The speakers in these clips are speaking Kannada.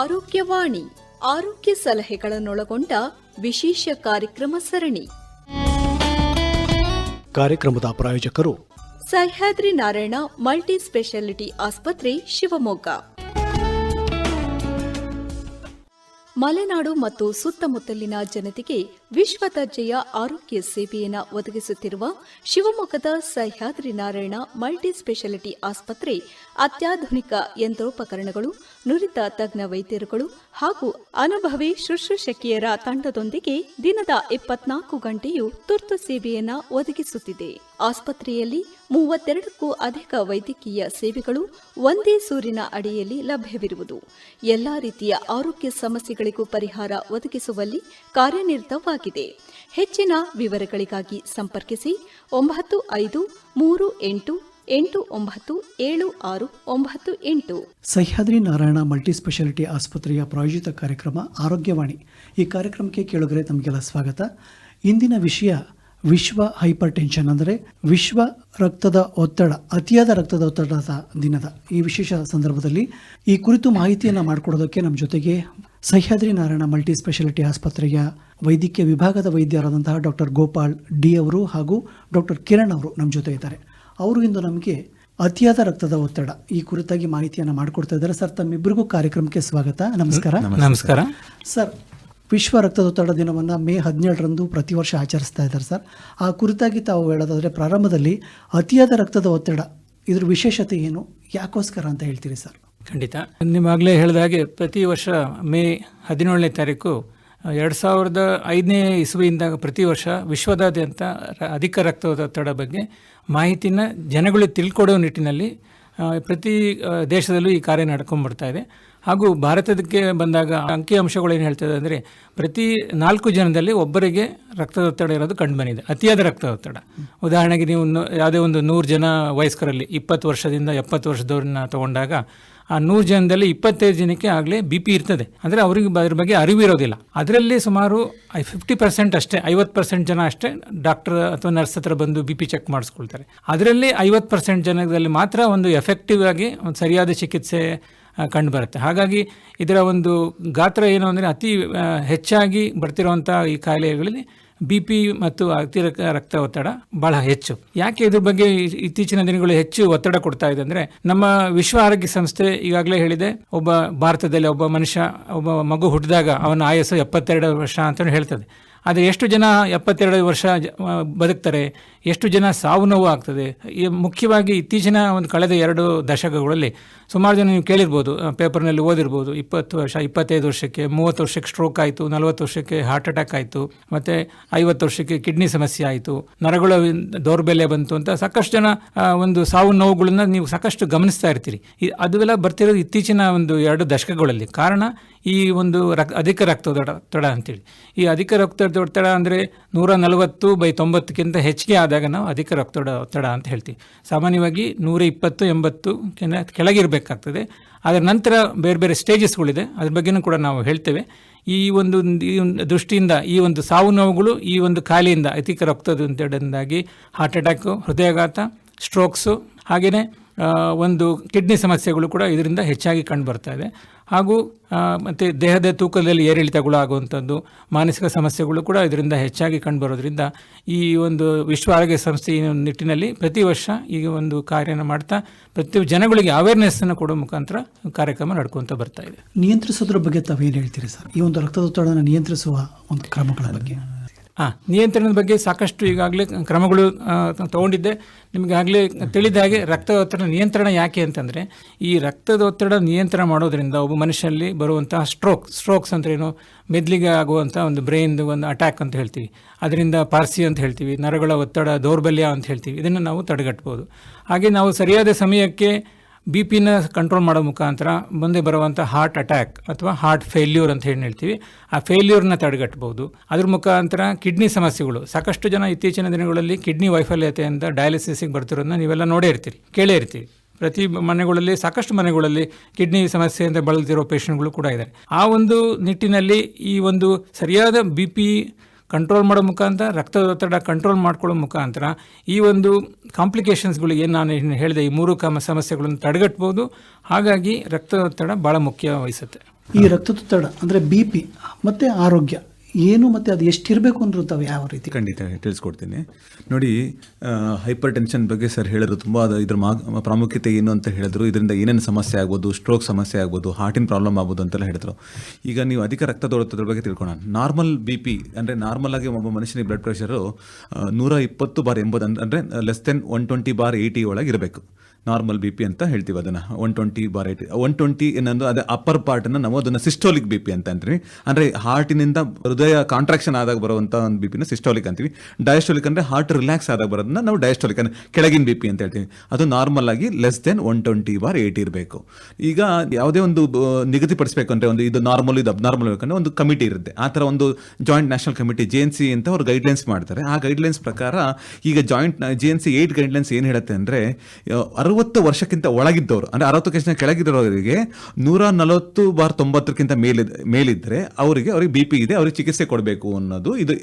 ಆರೋಗ್ಯವಾಣಿ ಆರೋಗ್ಯ ಸಲಹೆಗಳನ್ನೊಳಗೊಂಡ ವಿಶೇಷ ಕಾರ್ಯಕ್ರಮ ಸರಣಿ. ಕಾರ್ಯಕ್ರಮದ ಪ್ರಾಯೋಜಕರು ಸಹ್ಯಾದ್ರಿ ನಾರಾಯಣ ಮಲ್ಟಿ ಸ್ಪೆಷಾಲಿಟಿ ಆಸ್ಪತ್ರೆ ಶಿವಮೊಗ್ಗ. ಮಲೆನಾಡು ಮತ್ತು ಸುತ್ತಮುತ್ತಲಿನ ಜನತೆಗೆ ವಿಶ್ವ ದರ್ಜೆಯ ಆರೋಗ್ಯ ಸೇವೆಯನ್ನು ಒದಗಿಸುತ್ತಿರುವ ಶಿವಮೊಗ್ಗದ ಸಹ್ಯಾದ್ರಿ ನಾರಾಯಣ ಮಲ್ಟಿ ಸ್ಪೆಷಾಲಿಟಿ ಆಸ್ಪತ್ರೆ ಅತ್ಯಾಧುನಿಕ ಯಂತ್ರೋಪಕರಣಗಳು, ನುರಿತ ತಜ್ಞ ವೈದ್ಯರುಗಳು ಹಾಗೂ ಅನುಭವಿ ಶುಶ್ರೂಷಕಿಯರ ತಂಡದೊಂದಿಗೆ ದಿನದ ಇಪ್ಪತ್ನಾಲ್ಕು ಗಂಟೆಯೂ ತುರ್ತು ಸೇವೆಯನ್ನು ಒದಗಿಸುತ್ತಿದೆ. ಆಸ್ಪತ್ರೆಯಲ್ಲಿ ಮೂವತ್ತೆರಡಕ್ಕೂ ಅಧಿಕ ವೈದ್ಯಕೀಯ ಸೇವೆಗಳು ಒಂದೇ ಸೂರಿನ ಅಡಿಯಲ್ಲಿ ಲಭ್ಯವಿರುವುದು. ಎಲ್ಲಾ ರೀತಿಯ ಆರೋಗ್ಯ ಸಮಸ್ಯೆಗಳಿಗೂ ಪರಿಹಾರ ಒದಗಿಸುವಲ್ಲಿ ಕಾರ್ಯನಿರತವಾಗಿದೆ ಹೆಚ್ಚಿನ ವಿವರಗಳಿಗಾಗಿ ಸಂಪರ್ಕಿಸಿ ಒಂಬತ್ತು ಐದು ಮೂರು ಎಂಟು ಎಂಟು ಒಂಬತ್ತು ಏಳು ಆರು ಒಂಬತ್ತು ಎಂಟು. ಸಹ್ಯಾದ್ರಿ ನಾರಾಯಣ ಮಲ್ಟಿ ಸ್ಪೆಷಾಲಿಟಿ ಆಸ್ಪತ್ರೆಯ ಪ್ರಾಯೋಜಿತ ಕಾರ್ಯಕ್ರಮ ಆರೋಗ್ಯವಾಣಿ. ಈ ಕಾರ್ಯಕ್ರಮಕ್ಕೆ ಕೇಳಿದರೆ ತಮಗೆಲ್ಲ ಸ್ವಾಗತ. ಇಂದಿನ ವಿಷಯ ವಿಶ್ವ ಹೈಪರ್ ಟೆನ್ಷನ್ ಅಂದರೆ ವಿಶ್ವ ರಕ್ತದ ಒತ್ತಡ, ಅತಿಯಾದ ರಕ್ತದ ಒತ್ತಡದ ದಿನದ. ಈ ವಿಶೇಷ ಸಂದರ್ಭದಲ್ಲಿ ಈ ಕುರಿತು ಮಾಹಿತಿಯನ್ನು ಮಾಡಿಕೊಡೋದಕ್ಕೆ ನಮ್ಮ ಜೊತೆಗೆ ಸಹ್ಯಾದ್ರಿ ನಾರಾಯಣ ಮಲ್ಟಿ ಸ್ಪೆಷಾಲಿಟಿ ಆಸ್ಪತ್ರೆಯ ವೈದ್ಯಕೀಯ ವಿಭಾಗದ ವೈದ್ಯರಾದಂತಹ ಡಾಕ್ಟರ್ ಗೋಪಾಲ್ ಡಿ ಅವರು ಹಾಗೂ ಡಾಕ್ಟರ್ ಕಿರಣ್ ಅವರು ನಮ್ಮ ಜೊತೆ ಇದ್ದಾರೆ. ಅವರು ಇಂದು ನಮಗೆ ಅತಿಯಾದ ರಕ್ತದ ಒತ್ತಡ. ಈ ಕುರಿತಾಗಿ ಮಾಹಿತಿಯನ್ನು ಮಾಡಿಕೊಡ್ತಾ ಇದ್ದಾರೆ. ಸರ್ ತಮ್ಮಿಬ್ಬರಿಗೂ ಕಾರ್ಯಕ್ರಮಕ್ಕೆ ಸ್ವಾಗತ. ನಮಸ್ಕಾರ. ನಮಸ್ಕಾರ. ಸರ್ ವಿಶ್ವ ರಕ್ತದೊತ್ತಡ ದಿನವನ್ನು ಮೇ ಹದಿನೇಳರಂದು ಪ್ರತಿ ವರ್ಷ ಆಚರಿಸ್ತಾ ಇದ್ದಾರೆ ಸರ್. ಆ ಕುರಿತಾಗಿ ತಾವು ಹೇಳೋದಾದರೆ ಪ್ರಾರಂಭದಲ್ಲಿ ಅತಿಯಾದ ರಕ್ತದ ಒತ್ತಡ. ಇದ್ರ ವಿಶೇಷತೆ ಏನು? ಯಾಕೋಸ್ಕರ ಅಂತ ಹೇಳ್ತೀರಿ ಸರ್? ಖಂಡಿತ. ನಿಮ್ಮಾಗಲೇ ಹೇಳಿದ ಹಾಗೆ ಪ್ರತಿ ವರ್ಷ ಮೇ ಹದಿನೇಳನೇ ತಾರೀಕು, ಎರಡು ಸಾವಿರದ ಐದನೇ ಇಸುವಿಯಿಂದ ಪ್ರತಿ ವರ್ಷ ವಿಶ್ವದಾದ್ಯಂತ ಅಧಿಕ ರಕ್ತದೊತ್ತಡ ಬಗ್ಗೆ ಮಾಹಿತಿನ ಜನಗಳಿಗೆ ತಿಳ್ಕೊಡೋ ನಿಟ್ಟಿನಲ್ಲಿ ಪ್ರತಿ ದೇಶದಲ್ಲೂ ಈ ಕಾರ್ಯ ನಡ್ಕೊಂಡ್ಬಿಡ್ತಾ ಇದೆ. ಹಾಗೂ ಭಾರತಕ್ಕೆ ಬಂದಾಗ ಅಂಕಿಅಂಶಗಳು ಏನು ಹೇಳ್ತದೆ ಅಂದರೆ ಪ್ರತಿ ನಾಲ್ಕು ಜನದಲ್ಲಿ ಒಬ್ಬರಿಗೆ ರಕ್ತದೊತ್ತಡ ಇರೋದು ಕಂಡುಬಂದಿದೆ ಅತಿಯಾದ ರಕ್ತದೊತ್ತಡ. ಉದಾಹರಣೆಗೆ ನೀವು ಯಾವುದೇ ಒಂದು ನೂರು ಜನ ವಯಸ್ಕರಲ್ಲಿ ಇಪ್ಪತ್ತು ವರ್ಷದಿಂದ ಎಪ್ಪತ್ತು ವರ್ಷದವ್ರನ್ನ ತಗೊಂಡಾಗ ಆ ನೂರು ಜನದಲ್ಲಿ ಇಪ್ಪತ್ತೈದು ಜನಕ್ಕೆ ಆಗಲೇ ಬಿ ಪಿ ಇರ್ತದೆ. ಅಂದರೆ ಅವರಿಗೆ ಅದ್ರ ಬಗ್ಗೆ ಅರಿವಿರೋದಿಲ್ಲ. ಅದರಲ್ಲಿ ಸುಮಾರು ಫಿಫ್ಟಿ ಪರ್ಸೆಂಟ್ ಅಷ್ಟೇ, ಐವತ್ತು ಪರ್ಸೆಂಟ್ ಜನ ಅಷ್ಟೇ ಡಾಕ್ಟರ್ ಅಥವಾ ನರ್ಸ್ ಹತ್ರ ಬಂದು ಬಿ ಪಿ ಚೆಕ್ ಮಾಡಿಸ್ಕೊಳ್ತಾರೆ. ಅದರಲ್ಲಿ ಐವತ್ತು ಪರ್ಸೆಂಟ್ ಜನದಲ್ಲಿ ಮಾತ್ರ ಒಂದು ಎಫೆಕ್ಟಿವ್ ಆಗಿ ಒಂದು ಸರಿಯಾದ ಚಿಕಿತ್ಸೆ ಕಂಡು ಬರುತ್ತೆ ಹಾಗಾಗಿ ಇದರ ಒಂದು ಗಾತ್ರ ಏನು ಅಂದರೆ ಅತಿ ಹೆಚ್ಚಾಗಿ ಬರ್ತಿರುವಂಥ ಈ ಕಾಯಿಲೆಗಳಲ್ಲಿ ಬಿ ಪಿ ಮತ್ತು ಅತಿರಕ ರಕ್ತ ಒತ್ತಡ ಬಹಳ ಹೆಚ್ಚು. ಯಾಕೆ ಇದ್ರ ಬಗ್ಗೆ ಇತ್ತೀಚಿನ ದಿನಗಳು ಹೆಚ್ಚು ಒತ್ತಡ ಕೊಡ್ತಾ ಇದೆ ಅಂದ್ರೆ ನಮ್ಮ ವಿಶ್ವ ಆರೋಗ್ಯ ಸಂಸ್ಥೆ ಈಗಾಗಲೇ ಹೇಳಿದೆ, ಒಬ್ಬ ಭಾರತದಲ್ಲಿ ಒಬ್ಬ ಮನುಷ್ಯ, ಒಬ್ಬ ಮಗು ಹುಟ್ಟಿದಾಗ ಅವನ ಆಯಸ್ಸು ಎಪ್ಪತ್ತೆರಡು ವರ್ಷ ಅಂತ ಹೇಳ್ತದೆ. ಆದರೆ ಎಷ್ಟು ಜನ ಎಪ್ಪತ್ತೆರಡು ವರ್ಷ ಬದುಕ್ತಾರೆ, ಎಷ್ಟು ಜನ ಸಾವು ನೋವು ಆಗ್ತದೆ ಮುಖ್ಯವಾಗಿ ಇತ್ತೀಚಿನ ಒಂದು ಕಳೆದ ಎರಡು ದಶಕಗಳಲ್ಲಿ ಸುಮಾರು ಜನ ನೀವು ಕೇಳಿರ್ಬೋದು ಪೇಪರ್ನಲ್ಲಿ ಓದಿರ್ಬೋದು, ಇಪ್ಪತ್ತು ವರ್ಷ, ಇಪ್ಪತ್ತೈದು ವರ್ಷಕ್ಕೆ, ಮೂವತ್ತು ವರ್ಷಕ್ಕೆ ಸ್ಟ್ರೋಕ್ ಆಯಿತು, ನಲವತ್ತು ವರ್ಷಕ್ಕೆ ಹಾರ್ಟ್ ಅಟ್ಯಾಕ್ ಆಯಿತು, ಮತ್ತು ಐವತ್ತು ವರ್ಷಕ್ಕೆ ಕಿಡ್ನಿ ಸಮಸ್ಯೆ ಆಯಿತು, ನರಗಳ ದೌರ್ಬಲ್ಯ ಬಂತು ಅಂತ ಸಾಕಷ್ಟು ಜನ ಒಂದು ಸಾವು ನೋವುಗಳನ್ನ ನೀವು ಸಾಕಷ್ಟು ಗಮನಿಸ್ತಾ ಇರ್ತೀರಿ. ಅದುವೆಲ್ಲ ಬರ್ತಿರೋದು ಇತ್ತೀಚಿನ ಒಂದು ಎರಡು ದಶಕಗಳಲ್ಲಿ. ಕಾರಣ ಈ ಒಂದು ರಕ್, ಅಧಿಕ ರಕ್ತದೊತ್ತಡ ಅಂತೇಳಿ. ಈ ಅಧಿಕ ರಕ್ತದೊತ್ತಡ ಅಂದರೆ ನೂರ ನಲವತ್ತು ಬೈ ತೊಂಬತ್ತಕ್ಕಿಂತ ಹೆಚ್ಚಿಗೆ ಆದಾಗ ನಾವು ಅಧಿಕ ರಕ್ತದ ಒತ್ತಡ ಅಂತ ಹೇಳ್ತೀವಿ. ಸಾಮಾನ್ಯವಾಗಿ ನೂರ ಇಪ್ಪತ್ತು, ಎಂಬತ್ತು ಕೆಳಗಿರಬೇಕಾಗ್ತದೆ. ಅದರ ನಂತರ ಬೇರೆ ಬೇರೆ ಸ್ಟೇಜಸ್ಗಳಿದೆ. ಅದ್ರ ಬಗ್ಗೆನೂ ಕೂಡ ನಾವು ಹೇಳ್ತೇವೆ. ಈ ಒಂದು ಈ ಒಂದು ದೃಷ್ಟಿಯಿಂದ, ಈ ಒಂದು ಸಾವು ನೋವುಗಳು ಈ ಒಂದು ಖಾಲಿಯಿಂದ ಅಧಿಕ ರಕ್ತದೊತ್ತಡದಿಂದಾಗಿ ಹಾರ್ಟ್ ಅಟ್ಯಾಕು, ಹೃದಯಾಘಾತ, ಸ್ಟ್ರೋಕ್ಸು ಹಾಗೆಯೇ ಒಂದು ಕಿಡ್ನಿ ಸಮಸ್ಯೆಗಳು ಕೂಡ ಇದರಿಂದ ಹೆಚ್ಚಾಗಿ ಕಂಡು ಬರ್ತಾ ಇದೆ. ಹಾಗೂ ಮತ್ತು ದೇಹದ ತೂಕದಲ್ಲಿ ಏರಿಳಿತಗಳು ಆಗುವಂಥದ್ದು, ಮಾನಸಿಕ ಸಮಸ್ಯೆಗಳು ಕೂಡ ಇದರಿಂದ ಹೆಚ್ಚಾಗಿ ಕಂಡುಬರೋದ್ರಿಂದ ಈ ಒಂದು ವಿಶ್ವ ಆರೋಗ್ಯ ಸಂಸ್ಥೆ ಈ ನಿಟ್ಟಿನಲ್ಲಿ ಪ್ರತಿ ವರ್ಷ ಈ ಒಂದು ಕಾರ್ಯನ ಮಾಡ್ತಾ, ಪ್ರತಿ ಜನಗಳಿಗೆ ಅವೇರ್ನೆಸ್ಸನ್ನು ಕೊಡೋ ಮುಖಾಂತರ ಕಾರ್ಯಕ್ರಮ ನಡ್ಕೊತ ಬರ್ತಾ ಇದೆ. ನಿಯಂತ್ರಿಸೋದ್ರ ಬಗ್ಗೆ ತಾವೇನು ಹೇಳ್ತೀರಿ ಸರ್? ಈ ಒಂದು ರಕ್ತದೊತ್ತಡನ ನಿಯಂತ್ರಿಸುವ ಒಂದು ಕ್ರಮಗಳ ಬಗ್ಗೆ. ಹಾಂ ನಿಯಂತ್ರಣದ ಬಗ್ಗೆ ಸಾಕಷ್ಟು ಈಗಾಗಲೇ ಕ್ರಮಗಳು ತಗೊಂಡಿದ್ದೆ. ನಿಮಗಾಗಲೇ ತಿಳಿದ ಹಾಗೆ ರಕ್ತದೊತ್ತಡ ನಿಯಂತ್ರಣ ಯಾಕೆ ಅಂತಂದರೆ, ಈ ರಕ್ತದ ಒತ್ತಡ ನಿಯಂತ್ರಣ ಮಾಡೋದ್ರಿಂದ ಒಬ್ಬ ಮನುಷ್ಯನಲ್ಲಿ ಬರುವಂತಹ ಸ್ಟ್ರೋಕ್, ಸ್ಟ್ರೋಕ್ಸ್ ಅಂದ್ರೇನು ಮೆದ್ಲಿಗೆ ಆಗುವಂಥ ಒಂದು ಬ್ರೈನ್ದು ಒಂದು ಅಟ್ಯಾಕ್ ಅಂತ ಹೇಳ್ತೀವಿ. ಅದರಿಂದ ಪಾರ್ಸಿ ಅಂತ ಹೇಳ್ತೀವಿ, ನರಗಳ ಒತ್ತಡ, ದೌರ್ಬಲ್ಯ ಅಂತ ಹೇಳ್ತೀವಿ. ಇದನ್ನು ನಾವು ತಡೆಗಟ್ಬೋದು. ಹಾಗೆ ನಾವು ಸರಿಯಾದ ಸಮಯಕ್ಕೆ ಬಿ ಪಿನ ಕಂಟ್ರೋಲ್ ಮಾಡೋ ಮುಖಾಂತರ ಮುಂದೆ ಬರುವಂಥ ಹಾರ್ಟ್ ಅಟ್ಯಾಕ್ ಅಥವಾ ಹಾರ್ಟ್ ಫೇಲ್ಯೂರ್ ಅಂತ ಹೇಳಿ ಹೇಳ್ತೀವಿ. ಆ ಫೇಲ್ಯೂರ್ನ ತಡೆಗಟ್ಟಬಹುದು. ಅದ್ರ ಮುಖಾಂತರ ಕಿಡ್ನಿ ಸಮಸ್ಯೆಗಳು. ಸಾಕಷ್ಟು ಜನ ಇತ್ತೀಚಿನ ದಿನಗಳಲ್ಲಿ ಕಿಡ್ನಿ ವೈಫಲ್ಯತೆಯಿಂದ ಡಯಾಲಿಸಿಸ್ಗೆ ಬರ್ತಿರೋದನ್ನ ನೀವೆಲ್ಲ ನೋಡೇ ಇರ್ತೀರಿ, ಕೇಳೇ ಇರ್ತೀವಿ ಪ್ರತಿ ಮನೆಗಳಲ್ಲಿ, ಸಾಕಷ್ಟು ಮನೆಗಳಲ್ಲಿ ಕಿಡ್ನಿ ಸಮಸ್ಯೆಯಿಂದ ಬಳಲ್ತಿರೋ ಪೇಷಂಟ್ಗಳು ಕೂಡ ಇದ್ದಾರೆ. ಆ ಒಂದು ನಿಟ್ಟಿನಲ್ಲಿ ಈ ಒಂದು ಸರಿಯಾದ ಬಿ ಪಿ ಕಂಟ್ರೋಲ್ ಮಾಡೋ ಮುಖಾಂತರ, ರಕ್ತದೊತ್ತಡ ಕಂಟ್ರೋಲ್ ಮಾಡ್ಕೊಳ್ಳೋ ಮುಖಾಂತರ ಈ ಒಂದು ಕಾಂಪ್ಲಿಕೇಶನ್ಸ್ಗಳು ಏನು ನಾನು ಹೇಳಿದೆ, ಈ ಮೂರು ಕಮ ಸಮಸ್ಯೆಗಳನ್ನು ತಡೆಗಟ್ಬೋದು. ಹಾಗಾಗಿ ರಕ್ತದೊತ್ತಡ ಭಾಳ ಮುಖ್ಯ ವಹಿಸುತ್ತೆ. ಈ ರಕ್ತದೊತ್ತಡ ಅಂದರೆ ಬಿ ಪಿ ಮತ್ತು ಆರೋಗ್ಯ. ಏನು ಮತ್ತು ಅದು ಎಷ್ಟಿರಬೇಕು ಅಂದ್ರೆ ತಾವು ಯಾವ ರೀತಿ ಖಂಡಿತ, ತಿಳಿಸ್ಕೊಡ್ತೀನಿ. ನೋಡಿ ಹೈಪರ್ ಟೆನ್ಷನ್ ಬಗ್ಗೆ ಸರ್ ಹೇಳಿದ್ರು, ತುಂಬ ಅದು ಇದ್ರ ಮಾ, ಪ್ರಾಮುಖ್ಯತೆ ಏನು ಅಂತ ಹೇಳಿದ್ರು, ಇದರಿಂದ ಏನೇನು ಸಮಸ್ಯೆ ಆಗ್ಬೋದು ಸ್ಟ್ರೋಕ್ ಸಮಸ್ಯೆ ಆಗ್ಬೋದು ಹಾರ್ಟಿನ ಪ್ರಾಬ್ಲಮ್ ಆಗ್ಬೋದು ಅಂತೆಲ್ಲ ಹೇಳಿದ್ರು. ಈಗ ನೀವು ಅಧಿಕ ರಕ್ತದೊತ್ತಡದ ಬಗ್ಗೆ ತಿಳ್ಕೊಳ್ಳೋಣ. ನಾರ್ಮಲ್ ಬಿ ಪಿ ಅಂದರೆ ನಾರ್ಮಲ್ ಆಗಿ ಒಬ್ಬ ಮನುಷ್ಯನಿಗೆ ಬ್ಲಡ್ ಪ್ರೆಷರು ನೂರ ಇಪ್ಪತ್ತು ಬಾರ್ ಎಂಬುದು ಅಂದರೆ less than one twenty bar eighty ಒಳಗೆ ಇರಬೇಕು ನಾರ್ಮಲ್ ಬಿ ಪಿ ಅಂತ ಹೇಳ್ತೀವಿ ಅದನ್ನು. One twenty bar eighty one twenty ಏನಂದ್ರೆ ಅದೇ ಅಪ್ಪರ್ ಪಾರ್ಟನ್ನು ನಾವು ಅದನ್ನು ಸಿಸ್ಟೋಲಿಕ್ ಬಿ ಪಿ ಅಂತ ಅಂತೀವಿ. ಅಂದರೆ ಹಾರ್ಟಿನಿಂದ ಹೃದಯ ಕಾಂಟ್ರಾಕ್ಷನ್ ಆದಾಗ ಬರುವಂಥ ಒಂದು ಬಿ ಪಿನ ಸಿಸ್ಟೋಲಿಕ್ ಅಂತೀವಿ. ಡಯಸ್ಟೋಲಿಕ್ ಅಂದರೆ ಹಾರ್ಟ್ ರಿಲ್ಯಾಕ್ಸ್ ಆದಾಗ ಬರೋದನ್ನ ನಾವು ಡಯಸ್ಟೋಲಿಕ್ ಅಂದರೆ ಕೆಳಗಿನ ಬಿ ಪಿ ಅಂತ ಹೇಳ್ತೀವಿ. ಅದು ನಾರ್ಮಲ್ ಆಗಿ less than one twenty bar eighty ಇರಬೇಕು. ಈಗ ಯಾವುದೇ ಒಂದು ನಿಗದಿಪಡಿಸಬೇಕು ಅಂದರೆ ಒಂದು ಇದು ನಾರ್ಮಲ್ ಇದು ಅಬ್ನಾರ್ಮಲ್ ಬೇಕಂದ್ರೆ ಒಂದು ಕಮಿಟಿ ಇರುತ್ತೆ. ಆ ಥರ ಒಂದು joint national committee J N C ಅಂತ ಅವ್ರು ಗೈಡ್ಲೈನ್ಸ್ ಮಾಡ್ತಾರೆ. ಆ ಗೈಡ್ಲೈನ್ಸ್ ಪ್ರಕಾರ ಈಗ joint J N C eight guidelines ಏನು ಹೇಳುತ್ತೆ ಅಂದರೆ ಅರವತ್ತು ವರ್ಷಕ್ಕಿಂತ ಒಳಗಿದ್ದವರು, ಅಂದರೆ ಅರವತ್ತು ವರ್ಷ ಕೆಳಗಿದ್ದವರಿಗೆ ನೂರ ನಲವತ್ತು ಬಾರ್ ತೊಂಬತ್ತಕ್ಕಿಂತ ಮೇಲಿದ್ ಮೇಲಿದ್ದರೆ ಅವರಿಗೆ ಅವ್ರಿಗೆ ಬಿ ಪಿ ಇದೆ, ಅವ್ರಿಗೆ ಚಿಕಿತ್ಸೆ ಕೊಡಬೇಕು ಅನ್ನೋದು ಇದು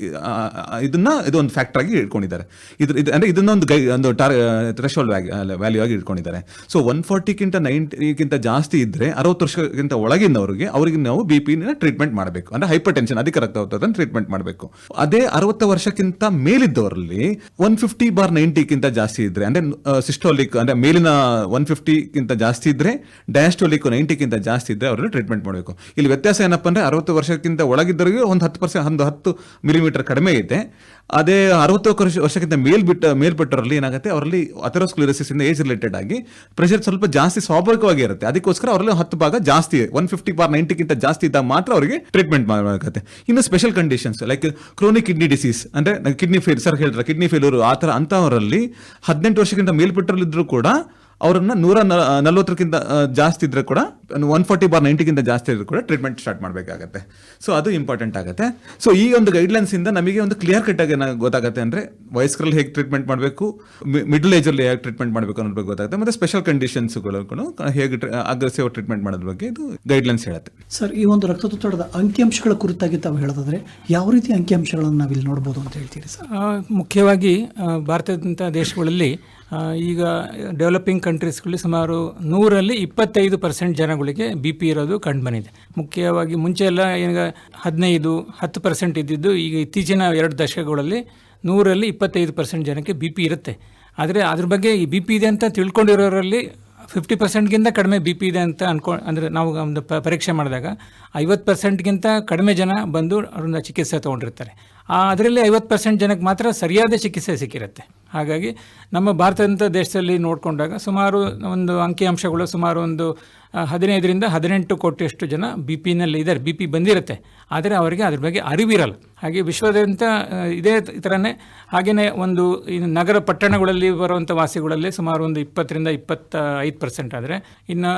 ಇದನ್ನ ಇದು ಒಂದು ಫ್ಯಾಕ್ಟರ್ ಆಗಿ ಇಟ್ಕೊಂಡಿದ್ದಾರೆ. ಇದು ಇದು, ಅಂದರೆ ಇದನ್ನ ಒಂದು ಗೈ, ಒಂದು ಟಾರ್ ಥ್ರೆಶೋಲ್ ವ್ಯಾಲ್ಯೂ ಆಗಿ ಇಟ್ಕೊಂಡಿದ್ದಾರೆ. ಸೊ ಒನ್ ಫಾರ್ಟಿಗಿಂತ ನೈಂಟಿಗಿಂತ ಜಾಸ್ತಿ ಇದ್ದರೆ ಅರವತ್ತು ವರ್ಷಕ್ಕಿಂತ ಒಳಗಿನವರಿಗೆ ಅವರಿಗೆ ನಾವು ಬಿ ಪಿನ ಟ್ರೀಟ್ಮೆಂಟ್ ಮಾಡಬೇಕು. ಅಂದರೆ ಹೈಪರ್ ಟೆನ್ಷನ್ ಅಧಿಕ ರಕ್ತದೊತ್ತಡನ ಟ್ರೀಟ್ಮೆಂಟ್ ಮಾಡಬೇಕು. ಅದೇ ಅರವತ್ತು ವರ್ಷಕ್ಕಿಂತ ಮೇಲಿದ್ದವರಲ್ಲಿ ಒನ್ ಫಿಫ್ಟಿ ಬಾರ್ ನೈಂಟಿಗಿಂತ ಜಾಸ್ತಿ ಇದ್ರೆ, ಅಂದರೆ ಸಿಸ್ಟೋಲಿಕ್ ಅಂದರೆ ಮೇಲಿನ ಒನ್ ಫಿಫ್ಟಿಗಿಂತ ಜಾಸ್ತಿ ಇದ್ದರೆ ಡಯಾಸ್ಟೋಲಿಕ್ ನೈಂಟಿಗಿಂತ ಜಾಸ್ತಿ ಇದ್ದರೆ ಅವರಲ್ಲಿ ಟ್ರೀಟ್ಮೆಂಟ್ ಮಾಡಬೇಕು. ಇಲ್ಲಿ ವ್ಯತ್ಯಾಸ ಏನಪ್ಪ ಅಂದರೆ ಅರವತ್ತು ವರ್ಷಕ್ಕಿಂತ ಒಳಗಿದ್ದವರಿಗೆ ಒಂದು ಹತ್ತು ಪರ್ಸೆಂಟ್ ಒಂದು ಹತ್ತು ಮಿಲಿಮೀಟರ್ ಕಡಿಮೆ ಇದೆ. ಅದೇ ಅರವತ್ತು ವರ್ಷ, ವರ್ಷಕ್ಕಿಂತ ಮೇಲ್ಬಿಟ್ಟ ಮೇಲ್ಪಟ್ಟವರಲ್ಲಿ ಏನಾಗುತ್ತೆ? ಅವರಲ್ಲಿ ಅಥೆರೋಸ್ಕ್ಲಿರೋಸಿಸ್ ಇಂದ ಏಜ್ ರಿಲೇಟೆಡ್ ಆಗಿ ಪ್ರೆಷರ್ ಸ್ವಲ್ಪ ಜಾಸ್ತಿ ಸ್ವಾಭಾವಿಕವಾಗಿ ಇರುತ್ತೆ. ಅದಕ್ಕೋಸ್ಕರ ಅವರಲ್ಲಿ ಹತ್ತು ಭಾಗ ಜಾಸ್ತಿ ಒನ್ ಫಿಫ್ಟಿ ಬಾರ್ ನೈಂಟಿಗಿಂತ ಜಾಸ್ತಿ ಇದ್ದಾಗ ಮಾತ್ರ ಅವರಿಗೆ ಟ್ರೀಟ್ಮೆಂಟ್ ಮಾಡಬೇಕಾಗುತ್ತೆ. ಇನ್ನು special conditions like chronic kidney disease ಅಂದರೆ ಕಿಡ್ನಿ ಫೇಲ್ ಸರ್ ಹೇಳಿದ್ರೆ ಕಿಡ್ನಿ ಫೇಲ್ಯೂರ್ ಆ ಥರ ಅಂಥವರಲ್ಲಿ ಹದಿನೆಂಟು ವರ್ಷಕ್ಕಿಂತ ಮೇಲ್ಪಟ್ಟರಲ್ಲಿದ್ದರೂ ಕೂಡ ಅವರನ್ನ ನೂರ ನಲವತ್ತಕ್ಕಿಂತ ಜಾಸ್ತಿ ಇದ್ರೆ ಕೂಡ ಒನ್ ಫಾರ್ಟಿ ಬಾರ್ ನೈಂಟಿಗಿಂತ ಜಾಸ್ತಿ ಇದ್ರೆ ಕೂಡ ಟ್ರೀಟ್ಮೆಂಟ್ ಸ್ಟಾರ್ಟ್ ಮಾಡಬೇಕಾಗತ್ತೆ. ಸೊ ಅದು ಇಂಪಾರ್ಟೆಂಟ್ ಆಗುತ್ತೆ. ಸೊ ಈ ಒಂದು ಗೈಡ್ಲೈನ್ಸ್ ಇಂದ ನಮಗೆ ಒಂದು ಕ್ಲಿಯರ್ ಕಟ್ ಆಗಿ ಗೊತ್ತಾಗುತ್ತೆ ಅಂದ್ರೆ ವಯಸ್ಕರಲ್ಲಿ ಹೇಗೆ ಟ್ರೀಟ್ಮೆಂಟ್ ಮಾಡಬೇಕು ಮಿಡಲ್ ಏಜಲ್ಲಿ ಹೇಗೆ ಟ್ರೀಟ್ಮೆಂಟ್ ಮಾಡಬೇಕು ಅನ್ನೋದ್ರ ಬಗ್ಗೆ ಗೊತ್ತಾಗುತ್ತೆ ಮತ್ತೆ ಸ್ಪೆಷಲ್ ಕಂಡೀಷನ್ಸ್ಗಳು ಹೇಗೆ ಅಗ್ರೆಸಿವ್ ಟ್ರೀಟ್ಮೆಂಟ್ ಮಾಡೋದ್ರ ಬಗ್ಗೆ ಇದು ಗೈಡ್ಲೈನ್ಸ್ ಹೇಳುತ್ತೆ. ಸರ್ ಈ ಒಂದು ರಕ್ತದೊತ್ತಡದ ಅಂಕಿಅಂಶಗಳ ಕುರಿತಾಗಿ ತಾವು ಹೇಳೋದಾದ್ರೆ ಯಾವ ರೀತಿ ಅಂಕಿಅಂಶಗಳನ್ನು ನಾವಿಲ್ಲಿ ನೋಡ್ಬೋದು ಅಂತ ಹೇಳ್ತೀರಿ ಸರ್? ಮುಖ್ಯವಾಗಿ ಭಾರತದಂತಹ ಭಾರತದಂಥ ದೇಶಗಳಲ್ಲಿ ಈಗ ಡೆವಲಪಿಂಗ್ ಕಂಟ್ರೀಸ್ಗಳಲ್ಲಿ ಸುಮಾರು ನೂರಲ್ಲಿ ಇಪ್ಪತ್ತೈದು ಪರ್ಸೆಂಟ್ ಜನಗಳಿಗೆ ಬಿ ಪಿ ಇರೋದು ಕಂಡುಬಂದಿದೆ ಮುಖ್ಯವಾಗಿ ಮುಂಚೆ ಎಲ್ಲ ಈಗ ಹದಿನೈದು, ಹತ್ತು ಪರ್ಸೆಂಟ್ ಇದ್ದಿದ್ದು ಈಗ ಇತ್ತೀಚಿನ ಎರಡು ದಶಕಗಳಲ್ಲಿ ನೂರಲ್ಲಿ ಇಪ್ಪತ್ತೈದು ಪರ್ಸೆಂಟ್ ಜನಕ್ಕೆ ಬಿ ಪಿ ಇರುತ್ತೆ. ಆದರೆ ಅದ್ರ ಬಗ್ಗೆ ಈ ಬಿ ಪಿ ಇದೆ ಅಂತ ತಿಳ್ಕೊಂಡಿರೋರಲ್ಲಿ ಫಿಫ್ಟಿ ಪರ್ಸೆಂಟ್ಗಿಂತ ಕಡಿಮೆ ಬಿ ಪಿ ಇದೆ ಅಂತ ಅನ್ಕೊ, ಅಂದರೆ ನಾವು ಒಂದು ಪ, ಪರೀಕ್ಷೆ ಮಾಡಿದಾಗ ಐವತ್ತು ಪರ್ಸೆಂಟ್ಗಿಂತ ಕಡಿಮೆ ಜನ ಬಂದು ಅವ್ರನ್ನ ಚಿಕಿತ್ಸೆ ತೊಗೊಂಡಿರ್ತಾರೆ. ಅದರಲ್ಲಿ ಐವತ್ತು ಪರ್ಸೆಂಟ್ ಜನಕ್ಕೆ ಮಾತ್ರ ಸರಿಯಾದ ಚಿಕಿತ್ಸೆ ಸಿಕ್ಕಿರುತ್ತೆ. ಹಾಗಾಗಿ ನಮ್ಮ ಭಾರತದಂಥ ದೇಶದಲ್ಲಿ ನೋಡಿಕೊಂಡಾಗ ಸುಮಾರು ಒಂದು ಅಂಕಿಅಂಶಗಳು ಸುಮಾರು ಒಂದು ಹದಿನೈದರಿಂದ ಹದಿನೆಂಟು ಕೋಟಿಯಷ್ಟು ಜನ ಬಿ ಪಿನಲ್ಲಿ ಇದ್ದಾರೆ ಬಿ ಪಿ ಬಂದಿರುತ್ತೆ. ಆದರೆ ಅವರಿಗೆ ಅದ್ರ ಬಗ್ಗೆ ಅರಿವಿರಲ್ಲ. ಹಾಗೆ ವಿಶ್ವದಂತ ಇದೇ ಥರನೇ ಹಾಗೆಯೇ ಒಂದು ನಗರ ಪಟ್ಟಣಗಳಲ್ಲಿ ಬರುವಂಥ ವಾಸಿಗಳಲ್ಲಿ ಸುಮಾರು ಒಂದು ಇಪ್ಪತ್ತರಿಂದ ಇಪ್ಪತ್ತ ಐದು ಪರ್ಸೆಂಟ್ ಆದರೆ ಇನ್ನು